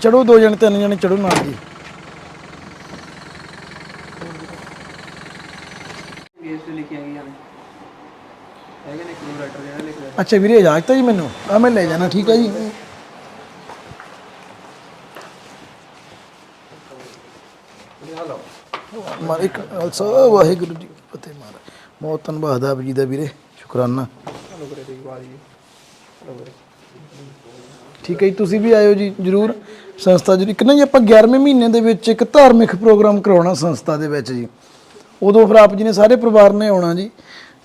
ਚੜੋ ਦੋ ਜਣੇ, ਤਿੰਨ ਜਣੇ ਚੜੋ ਨਾਲ ਜੀ। ਅੱਛਾ ਵੀਰੇ, ਇਜਾਜ਼ਤ ਹੈ ਜੀ ਮੈਨੂੰ? ਆ, ਮੈਂ ਲੈ ਜਾਣਾ, ਠੀਕ ਹੈ ਜੀ। ਮਾਰ। ਇੱਕ ਵਾਹਿਗੁਰੂ ਜੀ ਕੀ ਫਤਿਹ ਮਾਰ। ਬਹੁਤ ਧੰਨਵਾਦ ਆਪ ਜੀ ਦਾ ਵੀਰੇ। ਸ਼ੁਕਰਾਨਾ। ਠੀਕ ਹੈ ਜੀ, ਤੁਸੀਂ ਵੀ ਆਇਓ ਜੀ, ਜਰੂਰ। ਸੰਸਥਾ ਜੀ ਇੱਕ ਨਾ ਜੀ, ਆਪਾਂ 11ਵੇਂ ਮਹੀਨੇ ਦੇ ਵਿੱਚ ਇੱਕ ਧਾਰਮਿਕ ਪ੍ਰੋਗਰਾਮ ਕਰਾਉਣਾ ਸੰਸਥਾ ਦੇ ਵਿੱਚ ਜੀ। ਉਦੋਂ ਫਿਰ ਆਪ ਜੀ ਨੇ ਸਾਰੇ ਪਰਿਵਾਰ ਨੇ ਆਉਣਾ ਜੀ।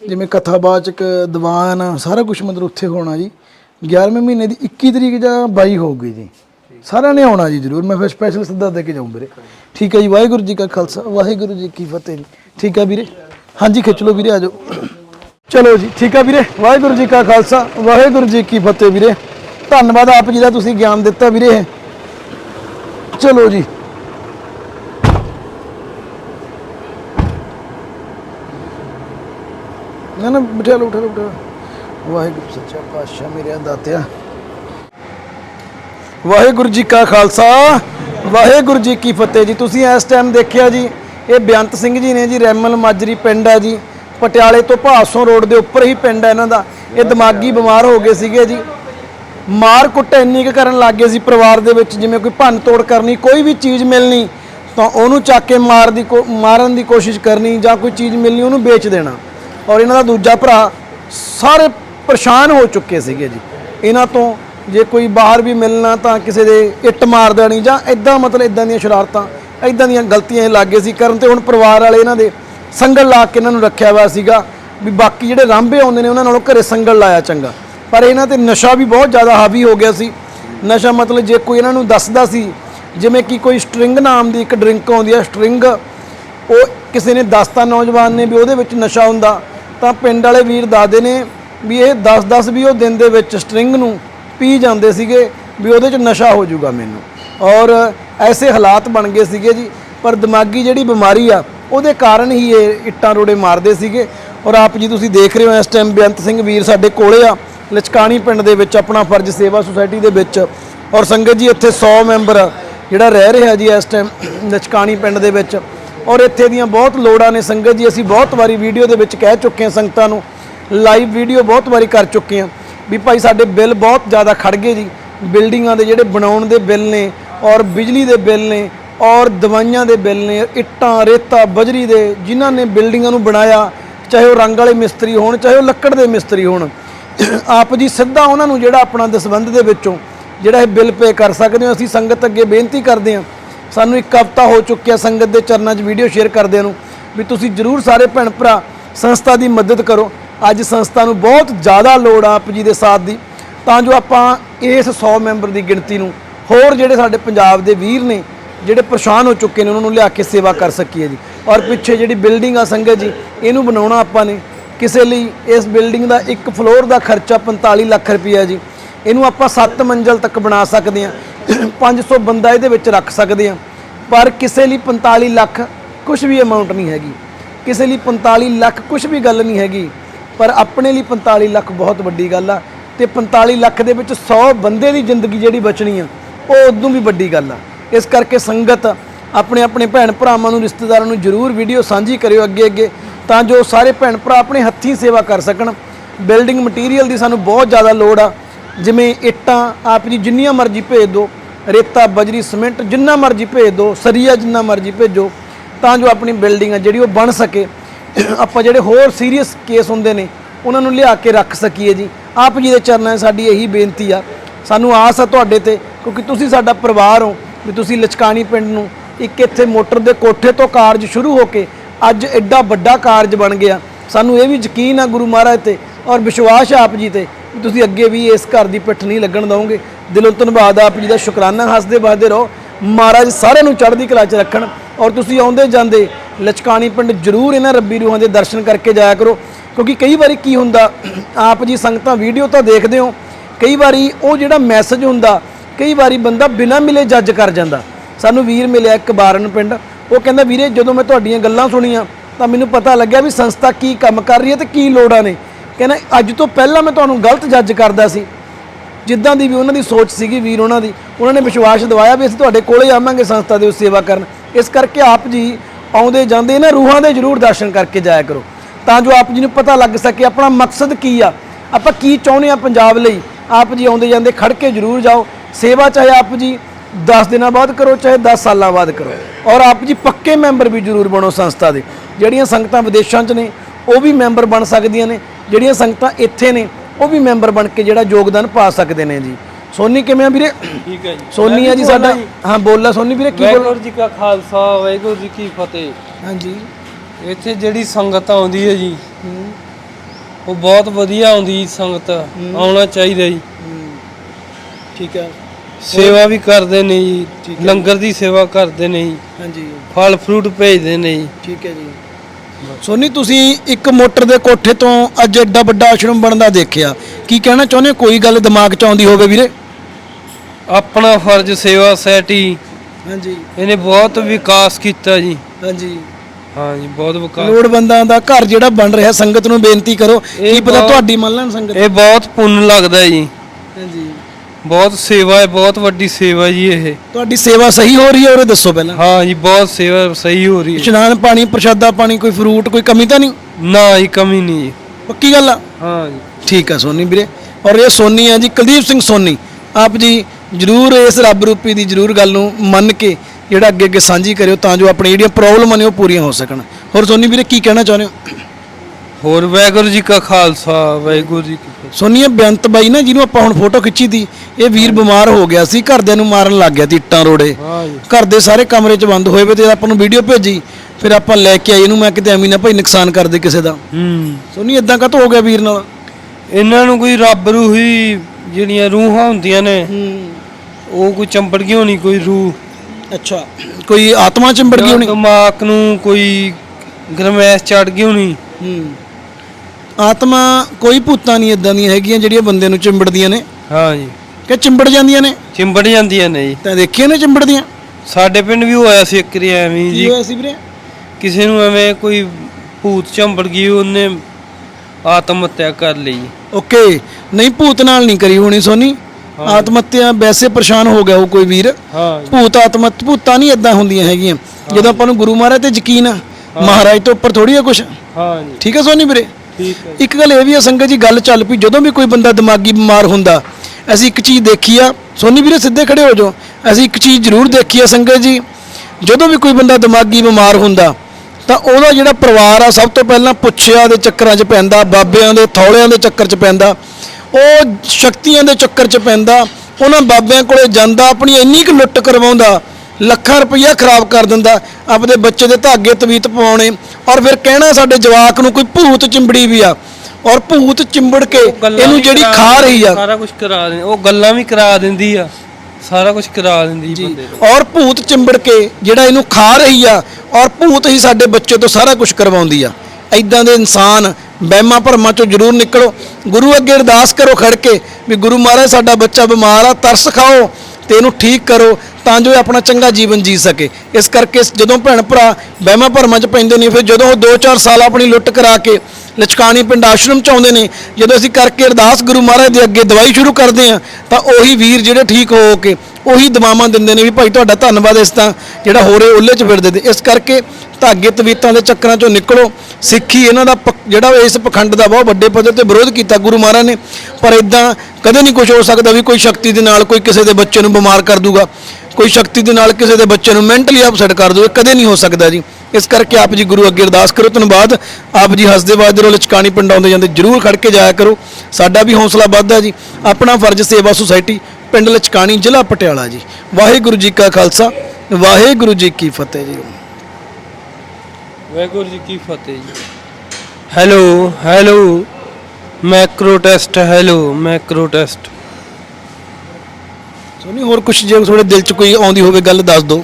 ਜਿਵੇਂ ਕਥਾਵਾਚਕ ਦੀਵਾਨ, ਸਾਰਾ ਕੁਝ ਮਤਲਬ ਉੱਥੇ ਹੋਣਾ ਜੀ। 11ਵੇਂ ਮਹੀਨੇ ਦੀ 21 ਤਰੀਕ ਜਾਂ 22 ਹੋਊਗੀ ਜੀ। ਸਾਰਿਆਂ ਨੇ ਆਉਣਾ ਜੀ ਜਰੂਰ। ਮੈਂ ਫਿਰ ਸਪੈਸ਼ਲ ਸੱਦਾ ਦੇ ਕੇ ਜਾਊਂ ਵੀਰੇ। ਠੀਕ ਹੈ ਜੀ, ਵਾਹਿਗੁਰੂ ਜੀ ਕਾ ਖਾਲਸਾ, ਵਾਹਿਗੁਰੂ ਜੀ ਕੀ ਫਤਿਹ ਜੀ। ਠੀਕ ਹੈ ਵੀਰੇ? ਹਾਂਜੀ, ਖਿੱਚ ਲਓ ਵੀਰੇ, ਆ ਜਾਓ। ਚਲੋ ਜੀ, ਠੀਕ ਹੈ ਵੀਰੇ, ਵਾਹਿਗੁਰੂ ਜੀ ਕਾ ਖਾਲਸਾ, ਵਾਹਿਗੁਰੂ ਜੀ ਕੀ ਫਤਿਹ ਵੀਰੇ। ਧੰਨਵਾਦ ਆਪ ਜੀ ਦਾ ਤੁਸੀਂ ਗਿਆਨ ਦਿੱਤਾ ਵੀਰੇ। ਚਲੋ ਜੀ। ਨਾ ਨਾ, ਬਿਠਾ ਲਓ ਉਠਾ ਲਓ। ਵਾਹਿਗੁਰੂ, ਸੱਚਾ ਪਾਤਸ਼ਾਹ ਮੇਰੇ ਦਾਤਿਆ। ਵਾਹਿਗੁਰੂ ਜੀ ਕਾ ਖਾਲਸਾ, ਵਾਹਿਗੁਰੂ ਜੀ ਕੀ ਫਤਿਹ ਜੀ। ਤੁਸੀਂ ਇਸ ਟਾਈਮ ਦੇਖਿਆ ਜੀ, ਇਹ ਬੇਅੰਤ ਸਿੰਘ ਜੀ ਨੇ ਜੀ, ਰੈਮਲ ਮਾਜਰੀ ਪਿੰਡ ਹੈ ਜੀ। ਪਟਿਆਲੇ ਤੋਂ ਭਾਸੋਂ ਰੋਡ ਦੇ ਉੱਪਰ ਹੀ ਪਿੰਡ ਹੈ ਇਹਨਾਂ ਦਾ। ਇਹ ਦਿਮਾਗੀ ਬਿਮਾਰ ਹੋ ਗਏ ਸੀਗੇ ਜੀ। ਮਾਰ ਕੁੱਟ ਇੰਨੀ ਕੁ ਕਰਨ ਲੱਗ ਗਏ ਸੀ ਪਰਿਵਾਰ ਦੇ ਵਿੱਚ, ਜਿਵੇਂ ਕੋਈ ਭੰਨ ਤੋੜ ਕਰਨੀ, ਕੋਈ ਵੀ ਚੀਜ਼ ਮਿਲਣੀ, ਤਾਂ ਉਹਨੂੰ ਚੱਕ ਕੇ ਮਾਰ ਦੀ ਕੋ- ਮਾਰਨ ਦੀ ਕੋਸ਼ਿਸ਼ ਕਰਨੀ ਜਾਂ ਕੋਈ ਚੀਜ਼ ਮਿਲਣੀ, ਉਹਨੂੰ ਵੇਚ ਦੇਣਾ। ਔਰ ਇਹਨਾਂ ਦਾ ਦੂਜਾ ਭਰਾ ਸਾਰੇ ਪਰੇਸ਼ਾਨ ਹੋ ਚੁੱਕੇ ਸੀਗੇ ਜੀ। ਇਹਨਾਂ ਤੋਂ ਜੇ ਕੋਈ ਬਾਹਰ ਵੀ ਮਿਲਣਾ ਤਾਂ ਕਿਸੇ ਦੇ ਇੱਟ ਮਾਰ ਦੇਣੀ ਜਾਂ ਇਦਾਂ ਮਤਲਬ ਇਦਾਂ ਦੀਆਂ ਸ਼ਰਾਰਤਾਂ ਇਦਾਂ ਦੀਆਂ ਗਲਤੀਆਂ ਇਹ ਲੱਗੇ ਸੀ। ਕਰਨ ਤੇ ਹੁਣ ਪਰਿਵਾਰ ਵਾਲੇ ਇਹਨਾਂ ਦੇ ਸੰਗਲ ਲਾ ਕੇ ਇਹਨਾਂ ਨੂੰ ਰੱਖਿਆ ਹੋਇਆ ਸੀਗਾ ਵੀ ਬਾਕੀ ਜਿਹੜੇ ਰਾਂਭੇ ਆਉਂਦੇ ਨੇ ਉਹਨਾਂ ਨਾਲੋਂ ਘਰੇ ਸੰਗਲ ਲਾਇਆ ਚੰਗਾ। ਪਰ ਇਹਨਾਂ ਤੇ ਨਸ਼ਾ ਵੀ ਬਹੁਤ ਜ਼ਿਆਦਾ ਹਾਵੀ ਹੋ ਗਿਆ ਸੀ। ਨਸ਼ਾ ਮਤਲਬ ਜੇ ਕੋਈ ਇਹਨਾਂ ਨੂੰ ਦੱਸਦਾ ਸੀ, ਜਿਵੇਂ ਕਿ ਕੋਈ ਸਟ੍ਰਿੰਗ ਨਾਮ ਦੀ ਇੱਕ ਡਰਿੰਕ ਆਉਂਦੀ ਹੈ ਸਟ੍ਰਿੰਗ, ਉਹ ਕਿਸੇ ਨੇ ਦੱਸਤਾ ਨੌਜਵਾਨ ਨੇ ਵੀ ਉਹਦੇ ਵਿੱਚ ਨਸ਼ਾ ਹੁੰਦਾ, ਤਾਂ ਪਿੰਡ ਵਾਲੇ ਵੀਰ ਦਾਦੇ ਨੇ ਵੀ ਇਹ 10-10 ਵੀ ਉਹ ਦਿਨ ਦੇ ਵਿੱਚ ਸਟ੍ਰਿੰਗ ਨੂੰ ਪੀ ਜਾਂਦੇ ਸੀਗੇ ਵੀ ਉਹਦੇ 'ਚ ਨਸ਼ਾ ਹੋ ਜਾਊਗਾ ਮੈਨੂੰ। ਔਰ ਐਸੇ ਹਾਲਾਤ ਬਣ ਗਏ ਸੀਗੇ ਜੀ, ਪਰ ਦਿਮਾਗੀ ਜਿਹੜੀ ਬਿਮਾਰੀ ਆ, ਉਹਦੇ ਕਾਰਨ ਹੀ ਇਹ ਇੱਟਾਂ ਰੋੜੇ ਮਾਰਦੇ ਸੀਗੇ। ਔਰ ਆਪ ਜੀ ਤੁਸੀਂ ਦੇਖ ਰਹੇ ਹੋ ਇਸ ਟਾਈਮ ਬੇਅੰਤ ਸਿੰਘ ਵੀਰ ਸਾਡੇ ਕੋਲੇ ਆ, ਲਚਕਾਣੀ ਪਿੰਡ ਦੇ ਵਿੱਚ ਆਪਣਾ ਫਰਜ਼ ਸੇਵਾ ਸੁਸਾਇਟੀ ਦੇ ਵਿੱਚ। ਔਰ ਸੰਗਤ ਜੀ ਇੱਥੇ 100 ਮੈਂਬਰ ਜਿਹੜਾ ਰਹਿ ਰਿਹਾ ਜੀ ਇਸ ਟਾਈਮ ਲਚਕਾਣੀ ਪਿੰਡ ਦੇ ਵਿੱਚ। ਔਰ ਇੱਥੇ ਦੀਆਂ ਬਹੁਤ ਲੋੜਾਂ ਨੇ ਸੰਗਤ ਜੀ, ਅਸੀਂ ਬਹੁਤ ਵਾਰੀ ਵੀਡੀਓ ਦੇ ਵਿੱਚ ਕਹਿ ਚੁੱਕੇ ਹਾਂ ਸੰਗਤਾਂ ਨੂੰ। ਲਾਈਵ ਵੀਡੀਓ ਬਹੁਤ ਵਾਰੀ ਕਰ ਚੁੱਕੇ ਹਾਂ। ਵੀ ਭਾਈ ਸਾਡੇ ਬਿੱਲ ਬਹੁਤ ਜ਼ਿਆਦਾ ਖੜ ਗਏ ਜੀ। ਬਿਲਡਿੰਗਾਂ ਦੇ ਜਿਹੜੇ ਬਣਾਉਣ ਦੇ ਬਿੱਲ ਨੇ ਔਰ ਬਿਜਲੀ ਦੇ ਬਿੱਲ ਨੇ ਔਰ ਦਵਾਈਆਂ ਦੇ ਬਿੱਲ ਨੇ, ਇੱਟਾਂ, ਰੇਤਾ, ਬਜਰੀ ਦੇ ਜਿਨ੍ਹਾਂ ਨੇ ਬਿਲਡਿੰਗਾਂ ਨੂੰ ਬਣਾਇਆ, ਚਾਹੇ ਉਹ ਰੰਗ ਵਾਲੇ ਮਿਸਤਰੀ ਹੋਣ, ਚਾਹੇ ਉਹ ਲੱਕੜ ਦੇ ਮਿਸਤਰੀ ਹੋਣ। ਆਪ ਜੀ ਸਿੱਧਾ ਉਹਨਾਂ ਨੂੰ ਜਿਹੜਾ ਆਪਣਾ ਦਸਵੰਧ ਦੇ ਵਿੱਚੋਂ ਜਿਹੜਾ ਇਹ ਬਿੱਲ ਪੇ ਕਰ ਸਕਦੇ ਹੋ, ਅਸੀਂ ਸੰਗਤ ਅੱਗੇ ਬੇਨਤੀ ਕਰਦੇ ਹਾਂ। ਸਾਨੂੰ ਇੱਕ ਹਫ਼ਤਾ ਹੋ ਚੁੱਕਿਆ ਸੰਗਤ ਦੇ ਚਰਨਾਂ 'ਚ ਵੀਡੀਓ ਸ਼ੇਅਰ ਕਰਦਿਆਂ ਨੂੰ ਵੀ ਤੁਸੀਂ ਜਰੂਰ ਸਾਰੇ ਭੈਣ ਭਰਾ ਸੰਸਥਾ ਦੀ ਮਦਦ ਕਰੋ। ਅੱਜ ਸੰਸਥਾ ਨੂੰ ਬਹੁਤ ਜ਼ਿਆਦਾ ਲੋੜ ਆ ਆਪ ਜੀ ਦੇ ਸਾਥ ਦੀ, ਤਾਂ ਜੋ ਆਪਾਂ ਇਸ 100 ਮੈਂਬਰ ਦੀ ਗਿਣਤੀ ਨੂੰ ਹੋਰ ਜਿਹੜੇ ਸਾਡੇ ਪੰਜਾਬ ਦੇ ਵੀਰ ਨੇ, ਜਿਹੜੇ ਪਰੇਸ਼ਾਨ ਹੋ ਚੁੱਕੇ ਨੇ, ਉਹਨਾਂ ਨੂੰ ਲਿਆ ਕੇ ਸੇਵਾ ਕਰ ਸਕੀਏ ਜੀ। ਔਰ ਪਿੱਛੇ ਜਿਹੜੀ ਬਿਲਡਿੰਗ ਆ ਸੰਗਤ ਜੀ, ਇਹਨੂੰ ਬਣਾਉਣਾ ਆਪਾਂ ਨੇ, ਕਿਸੇ ਲਈ ਇਸ ਬਿਲਡਿੰਗ ਦਾ ਇੱਕ ਫਲੋਰ ਦਾ ਖਰਚਾ 45 ਲੱਖ ਰੁਪਈਆ ਜੀ। ਇਹਨੂੰ ਆਪਾਂ 7 ਮੰਜ਼ਲ ਤੱਕ ਬਣਾ ਸਕਦੇ ਹਾਂ 500 ਬੰਦਾ ਇਹਦੇ ਵਿੱਚ ਰੱਖ ਸਕਦੇ ਹਾਂ। ਪਰ ਕਿਸੇ ਲਈ 45 ਲੱਖ ਕੁਝ ਵੀ ਅਮਾਉਂਟ ਨਹੀਂ ਹੈਗੀ। ਕਿਸੇ ਲਈ 45 ਲੱਖ ਕੁਝ ਵੀ ਗੱਲ ਨਹੀਂ ਹੈਗੀ। ਪਰ ਆਪਣੇ ਲਈ 45 ਲੱਖ ਬਹੁਤ ਵੱਡੀ ਗੱਲ ਆ ਤੇ 45 ਲੱਖ ਦੇ ਵਿੱਚ 100 ਬੰਦੇ ਦੀ ਜ਼ਿੰਦਗੀ ਜਿਹੜੀ ਬਚਣੀ ਆ, ਉਹ ਉਦੋਂ ਵੀ ਵੱਡੀ ਗੱਲ ਆ। ਇਸ ਕਰਕੇ ਸੰਗਤ ਆਪਣੇ ਆਪਣੇ ਭੈਣ ਭਰਾਵਾਂ ਨੂੰ, ਰਿਸ਼ਤੇਦਾਰਾਂ ਨੂੰ ਜਰੂਰ ਵੀਡੀਓ ਸਾਂਝੀ ਕਰਿਓ ਅੱਗੇ ਅੱਗੇ, ਤਾਂ ਜੋ ਸਾਰੇ ਭੈਣ ਭਰਾ ਆਪਣੇ ਹੱਥੀਂ ਸੇਵਾ ਕਰ ਸਕਣ। ਬਿਲਡਿੰਗ ਮਟੀਰੀਅਲ ਦੀ ਸਾਨੂੰ ਬਹੁਤ ਜ਼ਿਆਦਾ ਲੋੜ ਆ। ਜਿਵੇਂ ਇੱਟਾਂ, ਆਪ ਜੀ ਜਿੰਨੀਆਂ ਮਰਜ਼ੀ ਭੇਜ ਦਿਓ, ਰੇਤਾ, ਬਜਰੀ, ਸਿਮੈਂਟ ਜਿੰਨਾ ਮਰਜ਼ੀ ਭੇਜ ਦਿਓ, ਸਰੀਆ ਜਿੰਨਾ ਮਰਜ਼ੀ ਭੇਜੋ, ਤਾਂ ਜੋ ਆਪਣੀ ਬਿਲਡਿੰਗ ਆ ਜਿਹੜੀ ਉਹ ਬਣ ਸਕੇ। ਆਪਾਂ ਜਿਹੜੇ ਹੋਰ ਸੀਰੀਅਸ ਕੇਸ ਹੁੰਦੇ ਨੇ, ਉਹਨਾਂ ਨੂੰ ਲਿਆ ਕੇ ਰੱਖ ਸਕੀਏ ਜੀ। ਆਪ ਜੀ ਦੇ ਚਰਨਾਂ 'ਚ ਸਾਡੀ ਇਹੀ ਬੇਨਤੀ ਆ। ਸਾਨੂੰ ਆਸ ਆ ਤੁਹਾਡੇ ਤੇ, ਕਿਉਂਕਿ ਤੁਸੀਂ ਸਾਡਾ ਪਰਿਵਾਰ ਹੋ, ਵੀ ਤੁਸੀਂ ਲਚਕਾਣੀ ਪਿੰਡ ਨੂੰ ਇੱਕ ਇੱਥੇ ਮੋਟਰ ਦੇ ਕੋਠੇ ਤੋਂ ਕਾਰਜ ਸ਼ੁਰੂ ਹੋ ਕੇ ਅੱਜ ਐਡਾ ਵੱਡਾ ਕਾਰਜ ਬਣ ਗਿਆ। ਸਾਨੂੰ ਇਹ ਵੀ ਯਕੀਨ ਆ ਗੁਰੂ ਮਹਾਰਾਜ ਤੇ ਔਰ ਵਿਸ਼ਵਾਸ ਆ ਆਪ ਜੀ ਤੇ ਵੀ ਤੁਸੀਂ ਅੱਗੇ ਵੀ ਇਸ ਘਰ ਦੀ ਪਿੱਠ ਨਹੀਂ ਲੱਗਣ ਦਵੋਗੇ। ਦਿਲੋਂ ਧੰਨਵਾਦ ਆਪ ਜੀ ਦਾ। ਸ਼ੁਕਰਾਨਾ ਹੱਸਦੇ ਵਸਦੇ ਰਹੋ। ਮਹਾਰਾਜ ਸਾਰਿਆਂ ਨੂੰ ਚੜ੍ਹਦੀ ਕਲਾ 'ਚ ਰੱਖਣ। ਔਰ ਤੁਸੀਂ ਆਉਂਦੇ ਜਾਂਦੇ ਲਚਕਾਣੀ ਪਿੰਡ ਜਰੂਰ ਇਹਨਾਂ ਰੱਬੀ ਰੂਹਾਂ ਦੇ ਦਰਸ਼ਨ ਕਰਕੇ ਜਾਇਆ ਕਰੋ। ਕਿਉਂਕਿ ਕਈ ਵਾਰੀ ਕੀ ਹੁੰਦਾ, ਆਪ ਜੀ ਸੰਗਤਾਂ ਵੀਡੀਓ ਤਾਂ ਦੇਖਦੇ ਹੋ, ਕਈ ਵਾਰੀ ਉਹ ਜਿਹੜਾ ਮੈਸੇਜ ਹੁੰਦਾ, ਕਈ ਵਾਰੀ ਬੰਦਾ ਬਿਨਾਂ ਮਿਲੇ ਜੱਜ ਕਰ ਜਾਂਦਾ। ਸਾਨੂੰ ਵੀਰ ਮਿਲਿਆ ਇੱਕ ਬਾਰਨ ਪਿੰਡ, ਉਹ ਕਹਿੰਦਾ, ਵੀਰੇ, ਜਦੋਂ ਮੈਂ ਤੁਹਾਡੀਆਂ ਗੱਲਾਂ ਸੁਣੀਆਂ, ਤਾਂ ਮੈਨੂੰ ਪਤਾ ਲੱਗਿਆ ਵੀ ਸੰਸਥਾ ਕੀ ਕੰਮ ਕਰ ਰਹੀ ਹੈ ਤੇ ਕੀ ਲੋੜਾਂ ਨੇ। ਕਹਿੰਦਾ, ਅੱਜ ਤੋਂ ਪਹਿਲਾਂ ਮੈਂ ਤੁਹਾਨੂੰ ਗਲਤ ਜੱਜ ਕਰਦਾ ਸੀ। ਜਿੱਦਾਂ ਦੀ ਵੀ ਉਹਨਾਂ ਦੀ ਸੋਚ ਸੀਗੀ ਵੀਰ ਉਹਨਾਂ ਦੀ, ਉਹਨਾਂ ਨੇ ਵਿਸ਼ਵਾਸ ਦਿਵਾਇਆ ਵੀ ਅਸੀਂ ਤੁਹਾਡੇ ਕੋਲੇ ਆਵਾਂਗੇ ਸੰਸਥਾ ਦੇ ਵਿੱਚ ਸੇਵਾ ਕਰਨ। ਇਸ ਕਰਕੇ ਆਪ ਜੀ ਆਉਂਦੇ ਜਾਂਦੇ ਇਹਨਾਂ ਰੂਹਾਂ ਦੇ ਜ਼ਰੂਰ ਦਰਸ਼ਨ ਕਰਕੇ ਜਾਇਆ ਕਰੋ। ਤਾਂ ਜੋ ਆਪ ਜੀ ਨੂੰ ਪਤਾ ਲੱਗ ਸਕੇ ਆਪਣਾ ਮਕਸਦ ਕੀ ਆ। ਆਪਾਂ ਕੀ ਚਾਹੁੰਦੇ ਆ ਪੰਜਾਬ ਲਈ? ਆਪ ਜੀ ਆਉਂਦੇ ਜਾਂਦੇ ਖੜ ਕੇ ਜ਼ਰੂਰ ਜਾਓ। ਸੇਵਾ ਚਾਹੇ ਆਪ ਜੀ 10 ਦਿਨਾਂ ਬਾਅਦ ਕਰੋ, ਚਾਹੇ 10 ਸਾਲਾਂ ਬਾਅਦ ਕਰੋ। ਔਰ ਆਪ ਜੀ ਪੱਕੇ ਮੈਂਬਰ ਵੀ ਜ਼ਰੂਰ ਬਣੋ ਸੰਸਥਾ ਦੇ। ਜਿਹੜੀਆਂ ਸੰਗਤਾਂ ਵਿਦੇਸ਼ਾਂ 'ਚ ਨੇ, ਉਹ ਵੀ ਮੈਂਬਰ ਬਣ ਸਕਦੀਆਂ ਨੇ। ਜਿਹੜੀਆਂ ਸੰਗਤਾਂ ਇੱਥੇ ਨੇ, ਉਹ ਵੀ ਮੈਂਬਰ ਬਣ ਕੇ ਜਿਹੜਾ ਯੋਗਦਾਨ ਪਾ ਸਕਦੇ ਨੇ ਜੀ। ਸੋਨੀ ਕਿਵੇਂ ਆ ਵੀਰੇ? ਠੀਕ ਹੈ ਜੀ। ਸੋਨੀ ਆ ਜੀ ਸਾਡਾ ਹਾਂ ਬੋਲਾ ਸੋਨੀ ਵੀਰੇ ਕੀ ਬੋਲ ਵਾਹਿਗੁਰੂ ਜੀ ਕਾ ਖਾਲਸਾ ਵਾਹਿਗੁਰੂ ਜੀ ਕੀ ਫਤਿਹ। ਹਾਂਜੀ। ਇੱਥੇ ਜਿਹੜੀ ਸੰਗਤ ਆਉਂਦੀ ਹੈ ਜੀ ਉਹ ਬਹੁਤ ਵਧੀਆ ਆਉਂਦੀ ਜੀ ਸੰਗਤ। ਆਉਣਾ ਚਾਹੀਦਾ ਜੀ। ਠੀਕ ਹੈ। ਸੇਵਾ ਵੀ ਕਰਦੇ ਨੇ ਜੀ। ਲੰਗਰ ਦੀ ਸੇਵਾ ਕਰਦੇ ਨੇ ਜੀ। ਹਾਂਜੀ। ਫਲ ਫਰੂਟ ਭੇਜਦੇ ਨੇ ਜੀ। ਠੀਕ ਹੈ ਜੀ। ਸੋਨੀ ਤੁਸੀਂ ਇੱਕ ਮੋਟਰ ਦੇ ਕੋਠੇ ਤੋਂ ਅੱਜ ਐਡਾ ਵੱਡਾ ਆਸ਼ਰਮ ਬਣਦਾ ਦੇਖਿਆ। ਕੀ ਕਹਿਣਾ ਚਾਹੁੰਦੇ? ਕੋਈ ਗੱਲ ਦਿਮਾਗ 'ਚ ਆਉਂਦੀ ਹੋਵੇ ਵੀਰੇ? ਆਪਣਾ ਫਰਜ਼ ਸੇਵਾ ਸੈਟੀ ਹਾਂਜੀ। ਇਹਨੇ ਬਹੁਤ ਵਿਕਾਸ ਕੀਤਾ ਜੀ। ਹਾਂਜੀ। ਹਾਂ ਜੀ ਬਹੁਤ ਵਿਕਾਸ। ਲੋੜਵੰਦਾਂ ਦਾ ਘਰ ਜਿਹੜਾ ਬਣ ਰਿਹਾ ਸੰਗਤ ਨੂੰ ਬੇਨਤੀ ਕਰੋ। ਕੀ ਪਤਾ ਤੁਹਾਡੀ ਮੰਨ ਲੈਣ ਸੰਗਤ। ਇਹ ਬਹੁਤ ਪੁੰਨ ਲੱਗਦਾ ਹੈ ਜੀ। ਹਾਂਜੀ। ਬਹੁਤ ਸੇਵਾ ਹੈ ਬਹੁਤ ਵੱਡੀ ਸੇਵਾ ਜੀ ਇਹ। ਤੁਹਾਡੀ ਸੇਵਾ ਸਹੀ ਹੋ ਰਹੀ ਹੈ ਉਹ ਦੱਸੋ ਪਹਿਲਾਂ। ਹਾਂ ਜੀ ਬਹੁਤ ਸੇਵਾ ਸਹੀ ਹੋ ਰਹੀ ਹੈ। ਇਸ਼ਨਾਨ ਪਾਣੀ ਪ੍ਰਸ਼ਾਦਾ ਪਾਣੀ ਕੋਈ ਫਰੂਟ ਕੋਈ ਕਮੀ ਤਾਂ ਨਹੀਂ? ਨਾ ਜੀ ਕਮੀ ਨਹੀਂ ਜੀ। ਪੱਕੀ ਗੱਲ ਆ? ਹਾਂ ਜੀ। ਠੀਕ ਆ ਸੋਨੀ ਵੀਰੇ। ਔਰ ਇਹ ਸੋਨੀ ਆ ਜੀ ਕੁਲਦੀਪ ਸਿੰਘ ਸੋਨੀ। ਆਪ ਜੀ ਜਰੂਰ ਇਸ ਰੱਬ ਰੂਪੀ ਦੀ ਜਰੂਰ ਗੱਲ ਨੂੰ ਮੰਨ ਕੇ ਜਿਹੜਾ ਅੱਗੇ ਅੱਗੇ ਸਾਂਝੀ ਕਰਿਓ ਤਾਂ ਜੋ ਆਪਣੀ ਜਿਹੜੀਆਂ ਪ੍ਰੋਬਲਮਾਂ ਨੇ ਉਹ ਪੂਰੀਆਂ ਹੋ ਸਕਣ। ਹੋਰ ਸੋਨੀ ਵੀਰੇ ਕੀ ਕਹਿਣਾ ਚਾਹੁੰਦੇ ਹੋ? ਹੋਰ ਵਾਹਿਗੁਰੂ ਜੀ ਕਾ ਖਾਲਸਾ ਵਾਹਿਗੁਰੂ ਜੀ ਕੀ ਫਤਿਹ। ਬੇਅੰਤ ਬਾਈ ਨਾ ਜਿਹਨੂੰ ਆਪਾਂ ਹੁਣ ਫੋਟੋ ਖਿੱਚੀ ਤੀ ਇਹ ਵੀਰ ਬਿਮਾਰ ਹੋ ਗਿਆ ਸੀ ਘਰਦਿਆਂ ਨੂੰ ਮਾਰਨ ਲੱਗ ਗਿਆ ਤੀ ਇੱਟਾਂ ਰੋੜੇ। ਘਰ ਦੇ ਸਾਰੇ ਕਮਰੇ 'ਚ ਬੰਦ ਹੋਏ ਵੇ ਤੇ ਆਪਾਂ ਨੂੰ ਵੀਡੀਓ ਭੇਜੀ ਫਿਰ ਆਪਾਂ ਲੈ ਕੇ ਆਏ ਇਹਨੂੰ ਮੈਂ ਕਿਤੇ ਐਵੇਂ ਨਾ ਭਾਈ ਨੁਕਸਾਨ ਕਰਦੇ ਕਿਸੇ ਦਾ। ਹੂੰ। ਸੋਨੀ ਇਦਾਂ ਕਾਹਤੋਂ ਹੋ ਗਿਆ ਵੀਰ ਨਾਲ? ਇਹਨਾਂ ਨੂੰ ਕੋਈ ਰੱਬ ਰੂਹੀ ਜਿਹੜੀਆਂ ਰੂਹਾਂ ਹੁੰਦੀਆਂ ਨੇ ਹੂੰ। ਉਹ ਕੋਈ ਚੰਬੜ ਗਈ ਹੋਣੀ ਕੋਈ ਰੂਹ। ਅੱਛਾ ਕੋਈ ਆਤਮਾ ਚਿੰਬੜ ਗਈ ਹੋਣੀ ਦਿਮਾਗ ਨੂੰ ਕੋਈ ਗਰਮੈਸ਼ ਚੜ ਗਈ ਹੋਣੀ ਹੂੰ। ਆਤਮਾ ਕੋਈ ਭੂਤਾਂ ਨਹੀਂ ਇਦਾਂ ਦੀਆਂ ਹੈਗੀਆਂ ਜਿਹੜੀਆਂ ਬੰਦੇ ਨੂੰ ਚਿੰਬੜਦੀਆਂ ਨੇ। ਹਾਂ ਜੀ। ਕਿ ਚਿੰਬੜ ਜਾਂਦੀਆਂ ਨੇ? ਚਿੰਬੜ ਜਾਂਦੀਆਂ ਨੇ ਜੀ। ਤਾਂ ਦੇਖੀਆਂ ਨੇ ਚਿੰਬੜਦੀਆਂ? ਸਾਡੇ ਪਿੰਡ ਵੀ ਹੋਇਆ ਸੀ ਇੱਕ ਵਾਰੀ ਐਵੇਂ ਹੀ ਕੀ ਜੀ। ਹੋਇਆ ਸੀ ਵੀਰੇ? ਕਿਸੇ ਨੂੰ ਐਵੇਂ ਕੋਈ ਭੂਤ ਚੰਬੜ ਗਈ ਉਹਨੇ ਆਤਮ ਹੱਤਿਆ ਕਰ ਲਈ। ਓਕੇ। ਨਹੀਂ ਭੂਤ ਨਾਲ ਨਹੀਂ ਕਰੀ ਹੋਣੀ ਸੋਨੀ। ਆਤਮ ਹੱਤਿਆ ਵੈਸੇ ਪਰੇਸ਼ਾਨ ਹੋ ਗਿਆ ਉਹ ਕੋਈ ਵੀਰ। ਹਾਂ। ਭੂਤ ਆਤਮ ਭੂਤਾਂ ਨਹੀਂ ਇਦਾਂ ਹੁੰਦੀਆਂ ਹੈਗੀਆਂ। ਜਦੋਂ ਆਪਾਂ ਨੂੰ ਗੁਰੂ ਮਹਾਰਾਜ ਤੇ ਯਕੀਨ ਆ ਮਹਾਰਾਜ ਤੋਂ ਉੱਪਰ ਥੋੜੀ ਆ ਕੁਛ। ਹਾਂ ਜੀ। ਠੀਕ ਹੈ ਸੋਨੀ ਵੀਰੇ? ਠੀਕ ਹੈ ਇੱਕ ਗੱਲ ਇਹ ਵੀ ਆ ਸੰਗਤ ਜੀ ਗੱਲ ਚੱਲ ਪਈ ਜਦੋਂ ਵੀ ਕੋਈ ਬੰਦਾ ਦਿਮਾਗੀ ਬਿਮਾਰ ਹੁੰਦਾ ਅਸੀਂ ਇੱਕ ਚੀਜ਼ ਦੇਖੀ ਆ। ਸੋਨੀ ਵੀਰੇ ਸਿੱਧੇ ਖੜੇ ਹੋ ਜਾਓ। ਅਸੀਂ ਇੱਕ ਚੀਜ਼ ਜ਼ਰੂਰ ਦੇਖੀ ਆ ਸੰਗਤ ਜੀ। ਜਦੋਂ ਵੀ ਕੋਈ ਬੰਦਾ ਦਿਮਾਗੀ ਬਿਮਾਰ ਹੁੰਦਾ ਤਾਂ ਉਹਦਾ ਜਿਹੜਾ ਪਰਿਵਾਰ ਆ ਸਭ ਤੋਂ ਪਹਿਲਾਂ ਪੁੱਛਿਆ ਦੇ ਚੱਕਰਾਂ 'ਚ ਪੈਂਦਾ ਬਾਬਿਆਂ ਦੇ ਥੌਲਿਆਂ ਦੇ ਚੱਕਰ 'ਚ ਪੈਂਦਾ। ਉਹ ਸ਼ਕਤੀਆਂ ਦੇ ਚੱਕਰ 'ਚ ਪੈਂਦਾ ਉਹਨਾਂ ਬਾਬਿਆਂ ਕੋਲੇ ਜਾਂਦਾ ਆਪਣੀ ਇੰਨੀ ਕੁ ਲੁੱਟ ਕਰਵਾਉਂਦਾ ਲੱਖਾਂ ਰੁਪਈਆ ਖਰਾਬ ਕਰ ਦਿੰਦਾ ਆਪਦੇ ਬੱਚੇ ਦੇ ਧਾਗੇ ਤਵੀਤ ਪਵਾਉਣੇ ਔਰ ਫਿਰ ਕਹਿਣਾ ਸਾਡੇ ਜਵਾਕ ਨੂੰ ਕੋਈ ਭੂਤ ਚਿੰਬੜੀ ਵੀ ਆ ਔਰ ਭੂਤ ਚਿੰਬੜ ਕੇ ਇਹਨੂੰ ਜਿਹੜੀ ਖਾ ਰਹੀ ਆ। ਸਾਰਾ ਕੁਝ ਕਰਾ ਦਿੰਦੀ ਉਹ ਗੱਲਾਂ ਵੀ ਕਰਾ ਦਿੰਦੀ ਆ ਸਾਰਾ ਕੁਝ ਕਰਾ ਦਿੰਦੀ ਬੰਦੇ ਔਰ ਭੂਤ ਚਿੰਬੜ ਕੇ ਜਿਹੜਾ ਇਹਨੂੰ ਖਾ ਰਹੀ ਆ ਔਰ ਭੂਤ ਹੀ ਸਾਡੇ ਬੱਚੇ ਤੋਂ ਸਾਰਾ ਕੁਝ ਕਰਵਾਉਂਦੀ ਆ। ਐਦਾਂ ਦੇ ਇਨਸਾਨ ਵਹਿਮਾਂ ਭਰਮਾਂ ਚੋਂ ਜ਼ਰੂਰ ਨਿਕਲੋ। ਗੁਰੂ ਅੱਗੇ ਅਰਦਾਸ ਕਰੋ ਖੜ ਕੇ ਵੀ ਗੁਰੂ ਮਹਾਰਾਜ ਸਾਡਾ ਬੱਚਾ ਬਿਮਾਰ ਆ, ਤਰਸ ਖਾਓ ਤੇ ਇਹਨੂੰ ਠੀਕ ਕਰੋ ਤਾਂ ਜੋ ਆਪਣਾ ਚੰਗਾ ਜੀਵਨ ਜੀ ਸਕੇ। ਇਸ ਕਰਕੇ ਜਦੋਂ ਭੈਣ ਭਰਾ ਵਹਿਮਾਂ ਭਰਮਾਂ 'ਚ ਪੈਂਦੇ ਨੇ, ਫਿਰ ਜਦੋਂ ਉਹ 2-4 ਸਾਲ ਆਪਣੀ ਲੁੱਟ ਕਰਾ ਕੇ ਲਚਕਾਣੀ ਪਿੰਡ ਆਸ਼ਰਮ 'ਚ ਆਉਂਦੇ ਨੇ, ਜਦੋਂ ਅਸੀਂ ਕਰਕੇ ਅਰਦਾਸ ਗੁਰੂ ਮਹਾਰਾਜ ਦੇ ਅੱਗੇ ਦਵਾਈ ਸ਼ੁਰੂ ਕਰਦੇ ਆ ਤਾਂ ਉਹੀ ਵੀਰ ਜਿਹੜੇ ਠੀਕ ਹੋ ਕੇ ਉਹੀ ਦਵਾਵਾਂ ਦਿੰਦੇ ਨੇ ਵੀ ਭਾਈ ਤੁਹਾਡਾ ਧੰਨਵਾਦ ਇਸ ਤਾਂ ਜਿਹੜਾ ਹੋਰੇ ਓਲੇ 'ਚ ਫਿਰਦੇ ਤੇ। ਇਸ ਕਰਕੇ ਧਾਗੇ ਤਵੀਤਾਂ ਦੇ ਚੱਕਰਾਂ 'ਚੋਂ ਨਿਕਲੋ। ਸਿੱਖੀ ਇਹਨਾਂ ਦਾ ਪਕ- ਜਿਹੜਾ ਇਸ ਪਖੰਡ ਦਾ ਬਹੁਤ ਵੱਡੇ ਪੱਧਰ ਤੇ ਵਿਰੋਧ ਕੀਤਾ ਗੁਰੂ ਮਹਾਰਾਜ ਨੇ। ਪਰ ਇਦਾਂ ਕਦੇ ਨਹੀਂ ਕੁਝ ਹੋ ਸਕਦਾ ਵੀ ਕੋਈ ਸ਼ਕਤੀ ਦੇ ਨਾਲ ਕੋਈ ਕਿਸੇ ਦੇ ਬੱਚੇ ਨੂੰ ਬਿਮਾਰ ਕਰ ਦੂਗਾ। ਕੋਈ ਸ਼ਕਤੀ ਦੇ ਨਾਲ ਕਿਸੇ ਦੇ ਬੱਚੇ ਨੂੰ ਮੈਂਟਲੀ ਅਪਸੈਟ ਕਰ ਦੂਗਾ। ਕਦੇ ਨਹੀਂ ਹੋ ਸਕਦਾ ਜੀ। ਇਸ ਕਰਕੇ ਆਪ ਜੀ ਗੁਰੂ ਅੱਗੇ ਅਰਦਾਸ ਕਰੋ। ਧੰਨਵਾਦ। ਆਪ ਜੀ ਹੱਸਦੇ ਵਾਜਦੇ ਰੋਲ ਲਚਕਾਣੀ ਪਿੰਡ ਆਉਂਦੇ ਜਾਂਦੇ। ਜਰੂਰ ਖੜ ਕੇ ਜਾਇਆ ਕਰੋ। ਸਾਡਾ ਵੀ ਹੌਸਲਾ ਵੱਧਦਾ ਜੀ। ਆਪਣਾ ਫਰਜ਼ ਸੇਵਾ ਸੁਸਾਇਟੀ ਪਿੰਡ ਲਚਕਾਣੀ ਜ਼ਿਲ੍ਹਾ ਪਟਿਆਲਾ ਜੀ। ਵਾਹਿਗੁਰੂ ਜੀ ਕਾ ਖਾਲਸਾ ਵਾਹਿਗੁਰੂ ਜੀ ਕੀ ਫਤਿਹ ਜੀ। ਵਾਹਿਗੁਰੂ ਜੀ ਕੀ ਫਤਿਹ ਜੀ। Hello hello macro test hello macro test. Soni ਹੋਰ ਕੁਝ ਜੇ ਤੁਹਾਡੇ ਦਿਲ 'ਚ ਕੋਈ ਆਉਂਦੀ ਹੋਵੇ ਗੱਲ ਦੱਸ ਦਿਓ।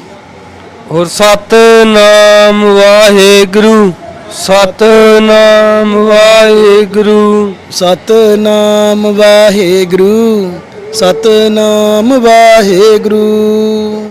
ਹੋਰ ਸਤਨਾਮ ਵਾਹਿਗੁਰੂ ਸਤਨਾਮ ਵਾਹਿਗੁਰੂ। ਸਤਨਾਮ ਵਾਹਿਗੁਰੂ। ਸਤਨਾਮ ਵਾਹਿਗੁਰੂ।